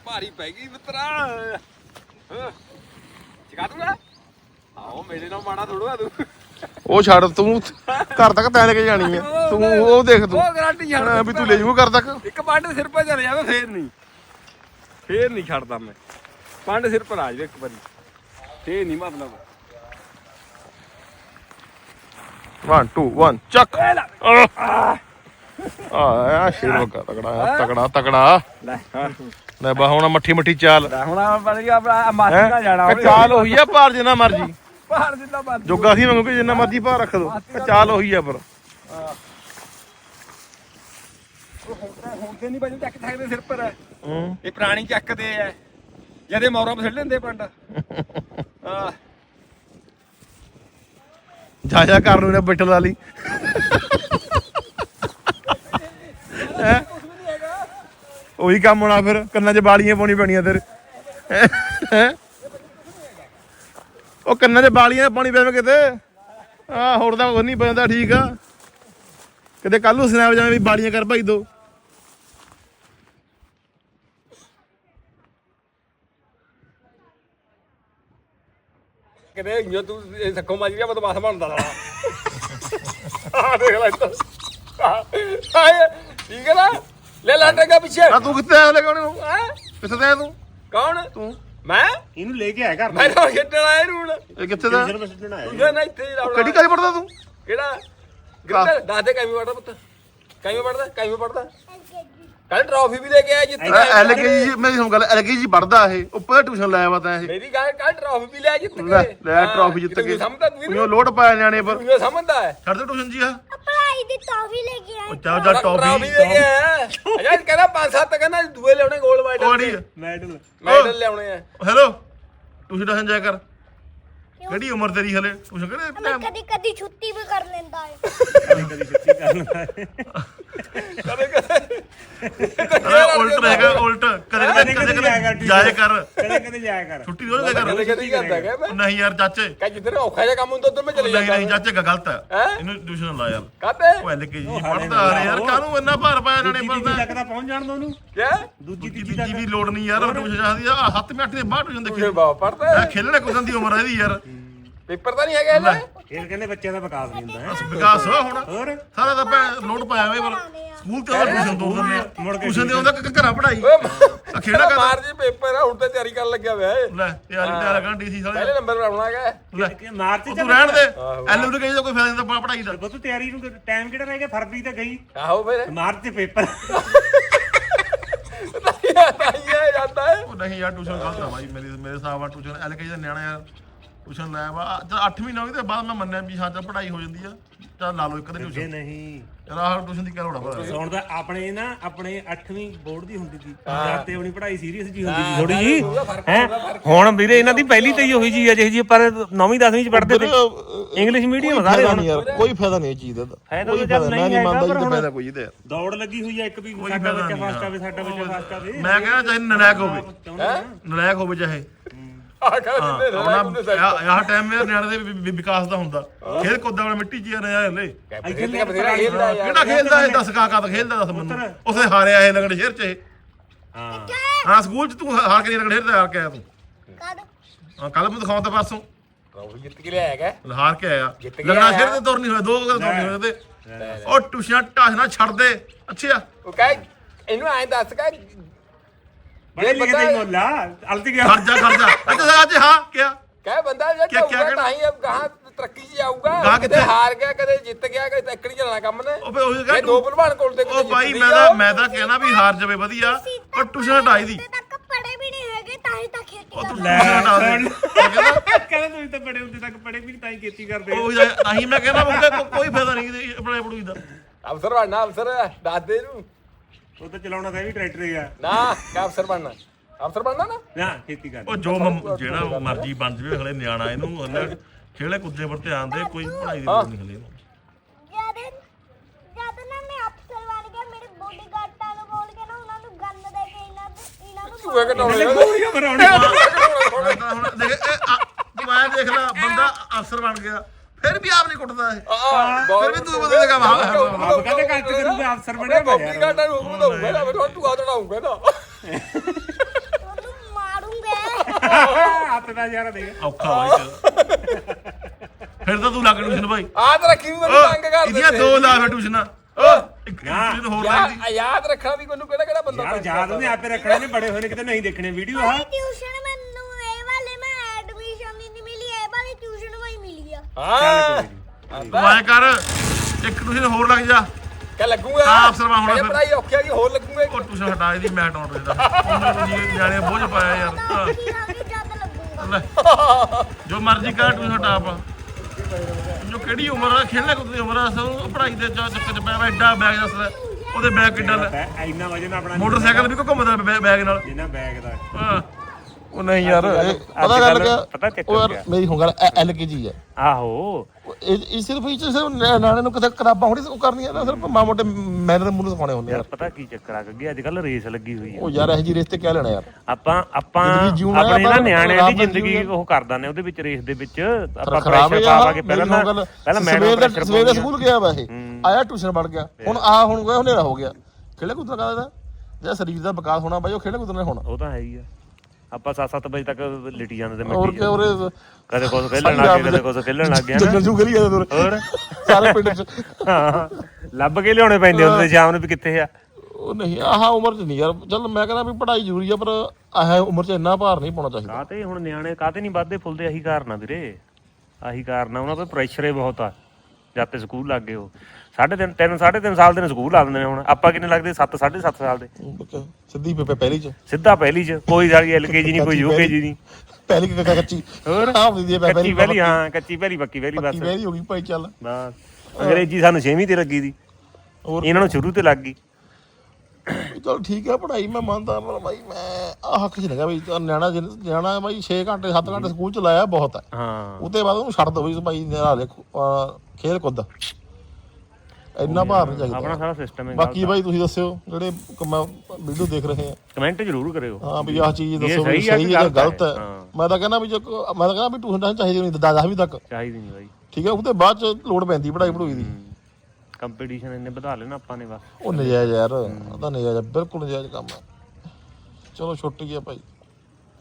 ਭਾਰੀ ਪੈ ਗਈ ਮਿੱਤਰਾ। ਚਕਾ ਦੂੰਗਾ? ਆਓ ਮੇਰੇ ਨਾਲ ਮਾੜਾ ਥੋੜਾ ਤੂੰ। ਉਹ ਛੱਡ ਤੂੰ ਘਰ ਤੱਕ ਤੈਂ ਲੈ ਕੇ ਜਾਣੀ ਹੈ ਤੂੰ ਉਹ ਦੇਖ ਤੂੰ। ਉਹ ਗਾਰੰਟੀ ਛੱਡ ਵੀ ਤੂੰ ਲੈ ਜਾਊਗਾ ਘਰ ਤੱਕ। ਇੱਕ ਪੰਡ ਸਿਰ 'ਤੇ ਚਲੇ ਜਾਵੇ ਫੇਰ ਨਹੀਂ। ਫੇਰ ਨਹੀਂ ਛੱਡਦਾ ਮੈਂ। ਪੰਡ ਸਿਰ ਪਰ ਆ ਜਾਵੇ ਇੱਕ ਵਾਰੀ। ਫੇਰ ਨਹੀਂ ਮਤਲਬ 1 2 1 ਚੱਕ। ਆ। ਆ ਸ਼ੇਰ ਵਗਾ ਤਕੜਾ ਆ, ਤਕੜਾ ਤਕੜਾ। ਲੈ ਬਾ ਹੁਣ ਮੱਠੀ ਮੱਠੀ ਚਾਲ। ਹੁਣ ਆ ਆਪਣਾ ਮਾਸੀ ਦਾ ਜਾਣਾ ਚਾਲ ਉਹੀ ਆ ਭਾਰ ਜਿੰਨਾ ਮਰਜ਼ੀ। ਜਿੰਨਾ ਬੰਦ ਜੋਗਾ ਸੀ ਮੰਗੂ ਕਿ ਜਿੰਨਾ ਮਰਜ਼ੀ ਭਾਰ ਰੱਖ ਦੋ ਚਾਲ ਉਹੀ ਆ ਪਰ। ਤੇ ਨਹੀਂ ਬਾਜੂ ਚੱਕ ਸਕਦੇ ਸਿਰ ਪਰ। ਹੂੰ। ਇਹ ਪ੍ਰਾਣੀ ਚੱਕਦੇ ਐ। ਜਦੇ ਮੌਰਾਂ ਪਸੜ ਲੈਂਦੇ ਪੰਡ। ਆ ਜਾ ਜਾ ਕਰ ਨੂੰ ਨੇ ਬਿੱਟਲ ਵਾਲੀ। ਹੈਂ? ਉਹੀ ਕੰਮ ਹੋਣਾ ਫਿਰ ਕੰਨਾਂ 'ਚ ਬਾਲੀਆਂ ਪਾਉਣੀ ਪੈਣੀਆਂ ਤੇਰੇ ਹੈਂ? ਉਹ ਕੰਨਾਂ 'ਚ ਬਾਲੀਆਂ ਪਾਉਣੀ ਪੈਵੇ ਕਿਤੇ। ਆ ਹੋਰ ਤਾਂ ਕੁਝ ਨਹੀਂ ਪੈਂਦਾ ਠੀਕ ਆ। ਕਿਤੇ ਕੱਲ ਨੂੰ ਸਨੈਪ ਜਾਵੇਂ ਵੀ ਬਾਲੀਆਂ ਕਰ ਭਾਈ ਦੋ। ਕਿਤੇ ਇੰਜੋ ਤੂੰ ਇਹ ਸੱਕੋ ਮਾਜੀ ਦਾ ਬਦਮਾਸ਼ ਬਣਦਾ ਸਾਲਾ। ਆ ਦੇਖ ਲੈ ਇੱਧਰ। ਆਏ ਠੀਕ ਹੈ ਨਾ? ਲੈ ਲਾਟੇਗਾ ਪਿੱਛੇ। ਆ ਤੂੰ ਕਿੱਥੇ ਆਇਆ ਲਗਾਉਣੇ ਨੂੰ ਹੈਂ? ਕਿੱਥੇ ਤੇ ਤੂੰ? ਕੌਣ? ਤੂੰ? ਮੈਂ? ਇਹਨੂੰ ਲੈ ਕੇ ਆਇਆ ਘਰ ਮੈਂ ਤਾਂ ਖੇਡਣ ਆਇਆ ਨੂੰ ਹੁਣ। ਇਹ ਕਿੱਥੇ ਦਾ? ਨੂੰ ਛੱਡਣ ਆਇਆ ਤੂੰ ਨਾ ਇੱਥੇ ਲਾਉਣਾ ਕਿਹੜੀ ਕਾਜ ਪੜਦਾ ਤੂੰ? ਕਿਹੜਾ? ਗਿੱਟਰ ਦੱਸ ਦੇ ਕਿਵੇਂ ਪੜਦਾ ਪੁੱਤ। ਕਿਵੇਂ ਪੜਦਾ? ਕਿਵੇਂ ਪੜਦਾ? ਕੱਲ ਟਰਾਫੀ ਵੀ ਲੈ ਕੇ ਆਇਆ ਜਿੱਤ ਐਲਕੇ ਜੀ ਮੇਰੀ ਹੁਣ ਗੱਲ ਐਲਕੇ ਜੀ ਪੜਦਾ ਇਹ। ਉੱਪਰ ਟਿਊਸ਼ਨ ਲਾਇਆ ਵਾ ਤਾਂ ਇਹ। ਮੇਰੀ ਗੱਲ ਕੱਲ ਟਰਾਫੀ ਵੀ ਲੈ ਜਿੱਤ ਕੇ। ਲੈ ਟਰਾਫੀ ਜਿੱਤ ਤੂੰ ਕੇ। ਸਮਝਦਾ ਤੂੰ ਉਹ ਲੋਡ ਪਾਇਆ ਨਿਆਣੇ ਪਰ। ਤੂੰ ਸਮਝਦਾ ਹੈ। ਛੱਡ ਦੇ ਟਿਊਸ਼ਨ ਜੀ ਆ। ਪੜਾਈ ਦੀ ਟੌਫੀ ਲੈ ਕੇ ਆਏ ਉਹ ਜਾ ਟਰਾਫੀ ਟੌਫੀ ਲੈ ਕੇ ਆਇਆ। ਅਜਾ ਕਹਿੰਦਾ ਪੰਜ ਸੱਤ ਕਹਿੰਦਾ ਦੂਏ ਲਿਆਉਣੇ ਗੋਲ ਮੈਡਲ ਮੈਡਲ। ਮੈਡਲ ਲਿਆਉਣੇ ਆ। ਹੈਲੋ ਟਿਊਸ਼ਨ ਟਿਊਸ਼ਨ ਜਾਇਆ ਕਰ। ਕਿਹੜੀ ਉਮਰ ਤੇਰੀ ਹਲੇ? ਟਿਊਸ਼ਨ ਮੈਂ ਕਿਹੜੇ ਕਦੀ ਕਦੀ ਛੁੱਟੀ ਵੀ ਕਰ ਲੈਂਦਾ ਹੈ ਕਦੀ ਕਦੀ ਛੁੱਟੀ ਕਰ ਲੈਂਦਾ ਕਦੇ ਕਦੇ ਅਰੇ ਉਲਟ ਰਹੇਗਾ ਉਲਟ। ਕਦੇ ਕਦੇ ਕਦੇ ਕਦੇ ਜਾਇਆ ਕਰ ਕਦੇ ਕਦੇ ਜਾਇਆ ਕਰ। ਛੁੱਟੀ ਰੋਜ਼ ਦੇ ਕਦੇ ਕਰ ਕਦੇ ਕਰਦਾ ਹੈ ਮੈਂ? ਨਹੀਂ ਯਾਰ ਚਾਚੇ। ਕਹ ਜਿੱਧਰ ਔਖਾ ਜਿਹਾ ਕੰਮ ਹੁੰਦਾ ਉਧਰ ਮੈਂ ਚਲੇ ਨਹੀਂ ਜਾਂਦਾ। ਨਹੀਂ ਚਾਚੇ ਗ- ਗਲਤ ਹੈ। ਹੈਂ? ਇਹਨੂੰ ਟਿਊਸ਼ਨ ਲਾ ਯਾਰ। ਕਾਤੇ ਉਹ ਐਲਕੇ ਜੀ ਪੜਦਾ ਆ ਰਿਹਾ ਯਾਰ ਕਾਹਨੂੰ ਇੰਨਾ ਭਾਰ ਪਾਇਆ ਇਹਨਾਂ ਨੇ ਦੂਜੀ ਪੜਦਾ ਤੱਕ ਤਾਂ ਪਹੁੰਚ ਜਾਣ ਦੋ ਉਹਨੂੰ। ਕਿਆ? ਦੂਜੀ ਤੀਜੀ ਤੀਜੀ ਵੀ ਲੋੜ ਨਹੀਂ ਯਾਰ ਟਿਊਸ਼ਨ ਜਾਂਦੀ ਆ 7 ਅੱਠ ਦੇ ਬਾਅਦ ਟਿਊਸ਼ਨ ਦੇਖੀ ਬਾਪ ਪੜਦਾ ਮੈਂ ਖੇਲਣਾ ਕੁਦਨ ਦੀ ਉਮਰ ਹੈ ਇਹਦੀ ਯਾਰ। ਪੇਪਰ ਤਾਂ ਨਹੀਂ ਹੈਗਾ ਇਹਦਾ ਇਹ ਕਹਿੰਦੇ ਬੱਚਿਆਂ ਦਾ ਵਿਕਾਸ ਨਹੀਂ ਹੁੰਦਾ ਹੈ। ਵਿਕਾਸ ਹੋਇਆ ਹੁਣ। ਹੋਰ? ਸਾਰਾ ਤਾਂ ਭੈ- ਲੋਡ ਪਾਇਆ ਹੋਇਆ ਪਰ ਸਕੂਲ ਤੇ ਉਹਦਾ ਟਿਊਸ਼ਨ ਦੋ ਆ? ਮੁੜ ਕੇ ਟਿਊਸ਼ਨ ਦੇ ਉਹਦਾ ਕ- ਘਰਾਂ ਪੜਾਈ ਓਏ ਆ ਖੇਡਣਾ ਕਰ ਮਾਰ ਜੀ ਪੇਪਰ ਆ ਹੁਣ ਤੇ ਤਿਆਰੀ ਕਰਨ ਲੱਗਿਆ ਹੋਇਆ ਹੈ ਲੈ ਯਾਰ ਇੰਟਾ ਲਗਾਂ ਡੀਸੀ ਸਾਲੇ। ਪਹਿਲੇ ਨੰਬਰ ਬਣਾਉਣਾ ਹੈਗਾ ਲੈ ਕਿ ਮਾਰਚ ਚ ਤੂੰ ਰਹਿਣ ਦੇ। ਐਲੂ ਨੂੰ ਕਹੀ ਤਾਂ ਕੋਈ ਫਾਇਦਾ ਨਹੀਂ ਤਾਂ ਪੜਾਈ ਦਾ। ਬਸ ਤੂੰ ਤਿਆਰੀ ਨੂੰ ਟਾਈਮ ਕਿਹੜਾ ਰਹਿ ਗਿਆ? ਫਰਵਰੀ ਤੱਕ ਗਈ। ਆਹੋ ਫਿਰ। ਮਾਰਚ ਚ ਪੇਪਰ। ਤਾਈਏ ਜਾਂਦਾ ਹੈ ਉਹ ਨਹੀਂ ਯਾਰ ਟਿਊਸ਼ਨ ਗਲਤ ਆ ਬਾਈ। ਮੇਰੇ ਮੇਰੇ ਹਿਸਾਬ ਨਾਲ ਟਿਊਸ਼ਨ ਐਲ ਦਾ ਨਿਆਣਾ ਯਾਰ। ਟਿਊਸ਼ਨ ਲੈ ਵਾ ਜਦ 8 ਮਹੀਨੇ ਹੋ ਗਏ ਤੇ ਬਾਅਦ ਮੈਂ ਮੰਨਿਆ ਵੀ ਹਾਂ ਚੱਲ ਪੜਾਈ ਹੋ ਜਾਂਦੀ ਆ ਚੱਲ ਲਾ ਲਓ ਇੱਕ ਦੇ ਜੇ ਟਿਊਸ਼ਨ ਨਹੀਂ। ਯਾਰ ਆਹ ਟਿਊਸ਼ਨ ਦੀ ਕੀ ਲੋੜ ਆ ਭਲਾ। ਹੁਣ ਤਾਂ ਆਪਣੇ ਨਾ ਆਪਣੇ 8ਵੀਂ ਬੋਰਡ ਦੀ ਹੁੰਦੀ ਸੀ। ਜਦ ਤੇ ਆਪਣੀ ਪੜ੍ਹਾਈ ਸੀਰੀਅਸ ਜੀ ਹੁੰਦੀ ਸੀ ਥੋੜੀ ਜੀ ਹੈ ਹੁਣ ਵੀਰੇ ਇਹਨਾਂ ਦੀ ਪਹਿਲੀ ਤੇ ਹੀ ਹੋਈ ਜੀ ਅਜੇ ਜੀ ਪਰ 9ਵੀਂ 10ਵੀਂ ਚ ਪੜ੍ਹਦੇ ਤੇ ਇੰਗਲਿਸ਼ ਮੀਡੀਅਮ ਸਾਰੇ ਹੁਣ। ਯਾਰ ਕੋਈ ਫਾਇਦਾ ਨਹੀਂ ਇਹ ਚੀਜ਼ ਦਾ। ਫਾਇਦਾ ਕੋਈ ਤਾਂ ਫਾਇਦਾ ਨਹੀਂ ਮੈਂ ਨਹੀਂ ਹੈਗਾ, ਮੰਨਦਾ ਪਰ ਜੀ ਹੁਣ- ਫਾਇਦਾ ਕੋਈ ਇਹਦੇ ਦੌੜ ਲੱਗੀ ਹੋਈ ਹੈ ਇੱਕ ਵੀ ਕੋਈ ਸਾਡਾ ਫਾਇਦਾ ਬੱਚਾ ਫਸਟ ਯਾਰ। ਆਵੇ ਸਾਡਾ ਬੱਚਾ ਫਸਟ ਆਵੇ ਮੈਂ ਕਹਿੰਦਾ ਚਾਹੇ ਨਲਾਇਕ ਹੋਵੇ। ਨਾ। ਨਲਾਇਕ ਹੋਵੇ ਚਾਹੇ। ਆ ਕਰ ਆਹ ਆਹ ਟਾਈਮ ਮੇਰੇ ਨਿਆਣੇ ਦੇ ਵੀ- ਵੀ ਵਿਕਾਸ ਦਾ ਹੁੰਦਾ। ਖੇਡ ਕੋਦਾ ਵਾਲਾ ਮਿੱਟੀ ਜੀ ਰਿਹਾ ਹਲੇ ਇੱਥੇ ਤੇ ਬਥੇਰਾ ਖੇਡਦਾ ਯਾਰ ਕਿਹੜਾ ਖੇਲਦਾ ਇਹ ਦੱਸ ਕਾ ਕਾ ਖੇਲਦਾ ਦੱਸ ਮੈਨੂੰ ਉਸੇ ਹਾਰਿਆ ਇਹ ਲੰਗੜੇ ਸ਼ਹਿਰ ਚ ਇਹ। ਹਾਂ। ਹਾਂ ਸਕੂਲ ਚ ਤੂੰ ਹਾਰ ਕੇ ਨਹੀਂ ਲੰਗੜੇ ਸ਼ਹਿਰ ਤੇ ਹਾਰ ਕੇ ਆਇਆ ਤੂੰ। ਕਦ? ਹਾਂ ਕੱਲ ਮੈਂ ਦਿਖਾਉਂਦਾ ਪਾਸੋਂ ਟਰਾਫੀ ਜਿੱਤ ਕੇ ਲਿਆਇਆ ਹੈਗਾ ਹਾਰ ਕੇ ਆਇਆ। ਜਿੱਤ ਕੇ ਲੰਗੜਾ। ਸ਼ਹਿਰ ਤੇ ਤੁਰ ਨਹੀਂ ਹੋਇਆ ਦੋ ਗੱਲ ਤੁਰ ਨਹੀਂ ਹੋਏ ਤੇ। ਉਹ ਟੂਸ਼ਨਾਂ ਟਾਸ਼ਨਾ ਛੱਡ ਦੇ। ਅੱਛਾ। ਉਹ ਕਹੇ ਇਹਨੂੰ ਐਂ ਦੱਸ ਕਾ ਬੜੇ ਪਤਾ- ਤੇ ਮੋਲਾ ਅਲਤੀ ਗਿਆ। ਖਰਜਾ ਖਰਜਾ ਅੱਛਾ ਅੱਜ ਹਾਂ ਕਿਆ ਕਹੇ ਬੰਦਾ ਜੇ ਕਿਆ- ਕਿਆ? ਤਾਂ ਹੀ ਗਾਹਾਂ ਤਰੱਕੀ 'ਚ ਜਾਊਗਾ ਕਦੇ? ਹਾਰ ਗਿਆ ਕਦੇ ਜਿੱਤ ਗਿਆ ਕਦੇ ਤੱਕੜੀ ਚੱਲਣਾ ਕੰਮ ਨੇ। ਉਹ ਫੇ ਉਹੀ ਗੱਲ ਦੋ ਭਲਵਾਨ ਕੋਲ ਤੇ ਉਹ ਬਾਈ ਮੈਂ ਤਾਂ ਮੈਂ ਤਾਂ ਕਹਿਣਾ ਵੀ ਹਾਰ ਜਾਵੇ ਵਧੀਆ। ਪਰ ਟੂਸ਼ਨ ਹਟਾਈ ਦੀ। ਤੇ ਤੱਕ ਪੜੇ ਵੀ ਨਹੀਂ ਹੈਗੇ ਤਾਂ ਹੀ ਤਾਂ ਖੇਤੀ ਉਹ ਤੂੰ ਮੈਂ ਕਹਿੰਦਾ ਕਹਿੰਦਾ ਤੁਸੀਂ ਤਾਂ ਬੜੇ ਹੁੰਦੇ ਤੱਕ ਪੜੇ ਵੀ ਤਾਂ ਹੀ ਖੇਤੀ ਕਰਦੇ। ਉਹ ਨਹੀਂ ਮੈਂ ਕਹਿੰਦਾ ਕੋਈ ਫਾਇਦਾ ਨਹੀਂ ਆਪਣੇ ਪੜੂਈ ਦਾ ਅਫਸਰ ਬਣਨਾ ਅਫਸਰ ਦੱਸ ਦੇ ਇਹਨੂੰ। ਉਹ ਤਾਂ ਚਲਾਉਣਾ ਤਾਂ ਇਹ ਵੀ ਟਰੈਕਟਰ ਹੀ ਆ। ਨਾ ਕਾ ਅਫਸਰ ਬਣਨਾ? ਅਫਸਰ ਬਣਨਾ ਨਾ? ਨਾ ਖੇਤੀ ਕਰ ਉਹ ਜੋ ਮ- ਜਿਹੜਾ ਮਰਜ਼ੀ ਬਣ ਜਵੇ ਹਲੇ ਨਿਆਣਾ ਇਹਨੂੰ ਹਲੇ ਖੇਲੇ ਕੁੱਦੇ ਪਰ ਧਿਆਨ ਦੇ ਕੋਈ ਪੜ੍ਹਾਈ ਦੀ ਲੋੜ ਨਹੀਂ ਹਲੇ ਇਹਨੂੰ। ਜਦ ਜਦ ਨਾ ਮੈਂ ਅਫਸਰ ਬਣ ਗਿਆ ਮੇਰੇ ਬੋਡੀਗਾਰਡਾਂ ਨੂੰ ਬੋਲ ਕੇ ਨਾ ਉਹਨਾਂ ਨੂੰ ਗੰਨ ਦੇ ਕੇ ਇਹਨਾਂ ਨੂੰ ਇਹਨਾਂ ਨੂੰ ਚੂਹੇ ਕਟਾਉਣੇ ਗੋਲੀਆਂ ਮਰਾਉਣੀ ਮੈਂ ਤਾਂ ਹੁਣ ਦੇਖ ਇਹ ਆ- ਤੂੰ ਐ ਦੇਖ ਲੈ ਬੰਦਾ ਅਫਸਰ ਬਣ ਗਿਆ। ਫਿਰ ਵੀ ਆਪ ਨਹੀਂ ਕੁੱਟਦਾ ਇਹ। ਫਿਰ ਵੀ ਤੂੰ ਬਦਲ ਦੇਗਾ ਵਾਹ ਆਪ ਕਹਿੰਦੇ ਕੱਟ ਕਰੂਗਾ ਅਫਸਰ ਬਣਿਆ ਬੋਕੀ ਹੋਇਆ ਯਾਰ। ਗਾਟਾ ਨੂੰ ਹੁਕਮ ਦਊਗਾ ਨਾ ਮੈਂ ਤੂੰ ਆ ਚੜਾਉਂਗਾ ਨਾ ਤੁਹਾਨੂੰ ਮਾਰੂੰਗੇ। ਹੱਥ ਦਾ ਯਾਰ ਦੇ ਔਖਾ ਬਾਈ ਫਿਰ ਤਾਂ ਤੂੰ ਲੱਗ ਟਿਊਸ਼ਨ ਭਾਈ ਆ ਤਾਂ ਰੱਖੀ ਵੀ ਮੈਨੂੰ ਤੰਗ ਕਰ ਇਹਦੀਆਂ ਦੋ ਲਾ ਫਿਰ ਟਿਊਸ਼ਨਾਂ ਯਾਦ ਯਾਦ ਰੱਖਣਾ ਵੀ ਮੈਨੂੰ ਕਿਹੜਾ ਕਿਹੜਾ ਬੰਦਾ ਯਾਰ ਯਾਦ ਉਹਨੇ ਆਪੇ ਰੱਖਣੇ ਨੇ ਬੜੇ ਹੋਏ ਨੇ ਕਿਤੇ ਨਹੀਂ ਦੇਖਣੇ ਵੀਡੀਓ ਆ। ਟਿਊਸ਼ਨ ਮੈਨੂੰ ਇਹ ਵਾਲੇ ਮੈਂ ਐਡਮਿਸ਼ਨ ਨਹੀਂ ਮਿਲੀ ਇਹ ਵਾਲੀ ਟਿਊਸ਼ਨ ਮੈਂ ਮਿਲੀ ਆ ਹਾਂ। ਤੂੰ ਐ ਕਰ ਇੱਕ ਟਿਊਸ਼ਨ ਹੋਰ ਲੱਗ ਜਾ। ਕਿ ਲੱਗੂਗਾ? ਹਾਂ, ਅਫਸਰ ਬਣ ਹੋਣਾ ਇਹ ਫਿਰ। ਪੜਾਈ ਔਖੀ ਆ ਕਿ ਹੋਰ ਲੱਗੂਗਾ ਉਹ ਟਿਊਸ਼ਨ ਹਟਾ ਇਹਦੀ ਮੈਂ ਹਟਾਉਣ ਦੇਦਾ। ਉਹਨੇ ਤੁਸੀਂ ਨਿਆਣੇ ਬੋਝ ਪਾਇਆ ਯਾਰ। ਹਾਂ। ਕੀ ਰਾਂਗੀ ਜਦ ਲੱਗੂਗਾ ਲੈ, ਜੋ ਮਰਜ਼ੀ ਕਰ ਟਿਊਸ਼ਨ ਹਟਾ ਆਪਾਂ। ਜੋ ਕਿਹੜੀ ਉਮਰ ਆ ਖੇਡਣਾ ਕੁੱਦੀ ਉਮਰ ਆ ਸਭ ਪੜ੍ਹਾਈ ਦੇ ਚ- ਚੱਕਰ ਚ ਪਿਆ ਵਾ, ਐਡਾ ਬੈਗ ਦੱਸਦਾ ਉਹਦੇ ਬੈਗ ਕਿੱਡਾ ਲੈ ਇੰਨਾ ਵਜਨ ਆਪਣਾ ਮੋਟਰਸਾਈਕਲ ਵੀ ਕੋ ਘੁੰਮਦਾ ਬੈ- ਬੈਗ ਨਾਲ। ਜਿੰਨਾ ਬੈਗ ਦਾ। ਹਾਂ। ਉਹ ਨਹੀਂ ਯਾਰ ਇਹ ਪਤਾ ਗੱਲ ਕਿਆ? ਪਤਾ ਚੱਕਰ ਉਹ ਯਾਰ ਕਿਆ? ਮੇਰੀ ਹੁਣ ਗੱਲ ਐਲਕੇਜੀ ਹੈ ਆਹੋ। ਇਹ ਇਹ ਸਿਰਫ ਇਹ 'ਚ ਸਿਰਫ ਨਿ- ਨਿਆਣੇ ਨੂੰ ਕਿਤੇ ਕਿਤਾਬਾਂ ਹੋਣੀ ਉਹ ਕਰਨੀਆਂ ਨਾ ਸਿਰਫ ਮਾ ਮੋਟੇ ਮੈਨਰ ਮੂਲ ਸਿਖਾਉਣੇ ਹੁੰਦੇ ਯਾਰ ਯਾਰ। ਪਤਾ ਕੀ ਚੱਕਰ ਆ ਗੱਗੇ ਅੱਜ ਕੱਲ ਰੇਸ ਲੱਗੀ ਹੋਈ ਆ। ਉਹ ਯਾਰ ਇਹ ਜੀ ਰਿਸ਼ਤੇ ਕਹਿ ਲੈਣਾ ਯਾਰ? ਆਪਾਂ ਆਪਾਂ ਜ਼ਿੰਦਗੀ ਜਿਉਣਾ ਆਪਣੇ ਨਾ ਆਪਾਂ ਨਿਆਣਿਆਂ ਦੀ ਆਰਾਮ ਨਾਲ ਜ਼ਿੰਦਗੀ ਜਿਉਣਾ। ਉਹ ਕਰਦਾ ਨੇ ਉਹਦੇ ਵਿੱਚ ਰੇਸ ਦੇ ਵਿੱਚ ਆਪਾਂ ਖਰਾਬ ਪ੍ਰੈਸ਼ਰ ਹੈ ਪਾ ਪਾ ਕੇ ਪਹਿਲਾਂ ਨਾ ਪਹਿਲਾਂ ਮੈਂ ਸਵੇਰ ਦਾ ਸਵੇਰ ਦਾ ਸਕੂਲ ਗਿਆ ਵਾ ਇਹ। ਆਇਆ ਟਿਊਸ਼ਨ ਪੜ ਗਿਆ। ਹੁਣ ਆ ਹੁਣ ਗਿਆ ਹਨੇਰਾ ਹੋ ਗਿਆ। ਖੇਲੇ ਕੁੱਦਣਾ ਕਾਹਦਾ? ਜਿਹੜਾ ਸਰੀਰ ਦਾ ਵਿਕਾਸ ਹੋਣਾ ਬਾਈ ਉਹ ਖੇਲੇ ਕੁੱਦਣਾ ਹੋਣਾ। ਉਹ ਤਾਂ ਹੈ ਹੀ ਆ। ਆਪਾਂ 7-7 ਵਜੇ ਤੱਕ ਲਿਟੀ ਜਾਂਦੇ ਤੇ ਹੋਰ ਮਿੱਟੀ ਉਰੇ ਕਦੇ ਕੁਝ ਖੇਲਣ ਲੱਗ ਗਏ ਕਦੇ ਕੁਝ ਖੇਲਣ ਲੱਗ ਗਿਆ ਨਾ। ਜੰਗਲ ਜੂ ਗਲੀ ਆ ਦੂਰ ਹੋਰ? ਸਾਰੇ ਪਿੰਡ ਚ। ਹਾਂ। ਲੱਭ ਕੇ ਲਿਆਉਣੇ ਪੈਂਦੇ ਹੁੰਦੇ ਸੀ ਸ਼ਾਮ ਨੂੰ ਵੀ ਕਿੱਥੇ ਆ? ਉਹ ਨਹੀਂ ਆਹ ਉਮਰ ਚ ਨਹੀਂ ਯਾਰ। ਚੱਲ ਮੈਂ ਕਹਿੰਦਾ ਵੀ ਪੜ੍ਹਾਈ ਜ਼ਰੂਰੀ ਆ ਪਰ ਆਹ ਉਮਰ ਚ ਇੰਨਾ ਭਾਰ ਨਹੀਂ ਪਾਉਣਾ ਚਾਹੀਦਾ। ਕਾਤੇ ਹੁਣ ਨਿਆਣੇ ਕਾਤੇ ਨਹੀਂ ਵੱਧਦੇ ਫੁੱਲਦੇ? ਆਹੀ ਕਾਰਨ ਆ ਵੀਰੇ। ਆਹੀ ਕਾਰਨ ਆ ਉਹਨਾਂ 'ਤੇ ਪ੍ਰੈਸ਼ਰ ਹੀ ਬਹੁਤ ਆ। ਜਦ ਤੇ ਸਕੂਲ ਲੱਗ ਗਏ ਉਹ। ਸਾਢੇ ਤਿੰਨ ਤਿੰਨ ਸਾਢੇ ਤਿੰਨ ਸਾਲ ਦੇ ਨੇ ਸਕੂਲ ਲਾ ਦਿੰਦੇ ਨੇ ਹੁਣ। ਆਪਾਂ ਕਿੰਨੇ ਲੱਗਦੇ? 7 ਸਾਢੇ 7 ਸਾਲ ਦੇ। ਬੱਚਾ ਸਿੱਧੀ ਪੇ ਪਹਿਲੀ ਚ? ਸਿੱਧਾ ਪਹਿਲੀ 'ਚ। ਕੋਈ ਸਾਡੀ ਐਲਕੇਜੀ ਨਹੀਂ ਕੋਈ ਯੂਕੇਜੀ ਨਹੀਂ। ਪਹਿਲੀ ਕ- ਕੱਚੀ? ਹੋਰ? ਆਪ ਦੀ ਕੱਚੀ ਪਹਿਲੀ ਪਹਿਲੀ ਹਾਂ ਕੱਚੀ ਪਹਿਲੀ ਪੱਕੀ ਪਹਿਲੀ ਬਸ। ਪੱਕੀ ਪਹਿਲੀ ਹੋ ਗਈ ਭਾਈ ਚੱਲ। ਬਸ। ਅੰਗਰੇਜ਼ੀ ਸਾਨੂੰ 6ਵੀਂ ਤੇ ਲੱਗੀ ਦੀ। ਹੋਰ? ਇਹਨਾਂ ਨੂੰ ਸ਼ੁਰੂ ਤੇ ਲੱਗ ਗਈ। ਚਲ ਠੀਕ ਹੈ ਪੜ੍ਹਾਈ ਮੈਂ ਮੰਨਦਾ ਪਰ ਭਾਈ ਮੈਂ ਆ ਹੱਕ ਚ ਵੀ ਚੱਲ ਨਿਆਣਾ ਨਿਆਣਾ ਭਾਈ 6 ਘੰਟੇ 7 ਘੰਟੇ ਸਕੂਲ ਚ ਲਾਇਆ ਬਹੁਤ ਹੈ। ਹਾਂ। ਉਹਦੇ ਬਾਅਦ ਉਹਨੂੰ ਛੱਡ ਦੋ ਵੀ ਭਾਈ ਨਿਆਣਾ ਦੇ ਖੇਲ ਕੁੱਦ। ਇੰਨਾ ਭਾਰ ਨਹੀਂ ਆਪਣਾ ਚਾਹੀਦਾ ਸਾਰਾ ਸਿਸਟਮ ਹੈ ਬਾਕੀ ਭਾਈ ਤੁਸੀਂ ਦੱਸਿਓ ਜਿਹੜੇ ਵੀਡੀਓ ਦੇਖ ਰਹੇ ਆ ਕਮੈਂਟ ਜ਼ਰੂਰ ਕਰਿਓ। ਹਾਂ ਵੀ ਆਹ ਚੀਜ਼ ਦੱਸੋ ਵੀ ਆ ਸਹੀ ਹੈ ਜਾਂ ਗਲਤ ਹੈ? ਮੈਂ ਤਾਂ ਕਹਿੰਦਾ ਵੀ ਜੇ ਕੋ- ਮੈਂ ਤਾਂ ਕਹਿੰਦਾ ਵੀ ਟਿਊਸ਼ਨ ਚਾਹੀਦੀ ਨਹੀਂ 10ਵੀਂ ਤੱਕ। ਚਾਹੀਦੀ ਨਹੀਂ ਬਾਈ। ਠੀਕ ਹੈ ਉਹਦੇ ਬਾਅਦ ਚ ਲੋੜ ਪੈਂਦੀ ਪੜ੍ਹਾਈ ਪੜੂਈ ਦੀ। ਕੰਪੀਟੀਸ਼ਨ ਇੰਨੇ ਵਧਾ ਲੈਣਾ ਆਪਾਂ ਨੇ ਬਸ। ਉਹ ਨਜਾਇਜ਼ ਯਾਰ ਉਹਦਾ ਨਜਾਇਜ਼ ਆ, ਬਿਲਕੁਲ ਨਜਾਇਜ਼ ਕੰਮ ਹੈ ਚਲੋ ਛੁੱਟੀ ਹੈ ਭਾਈ।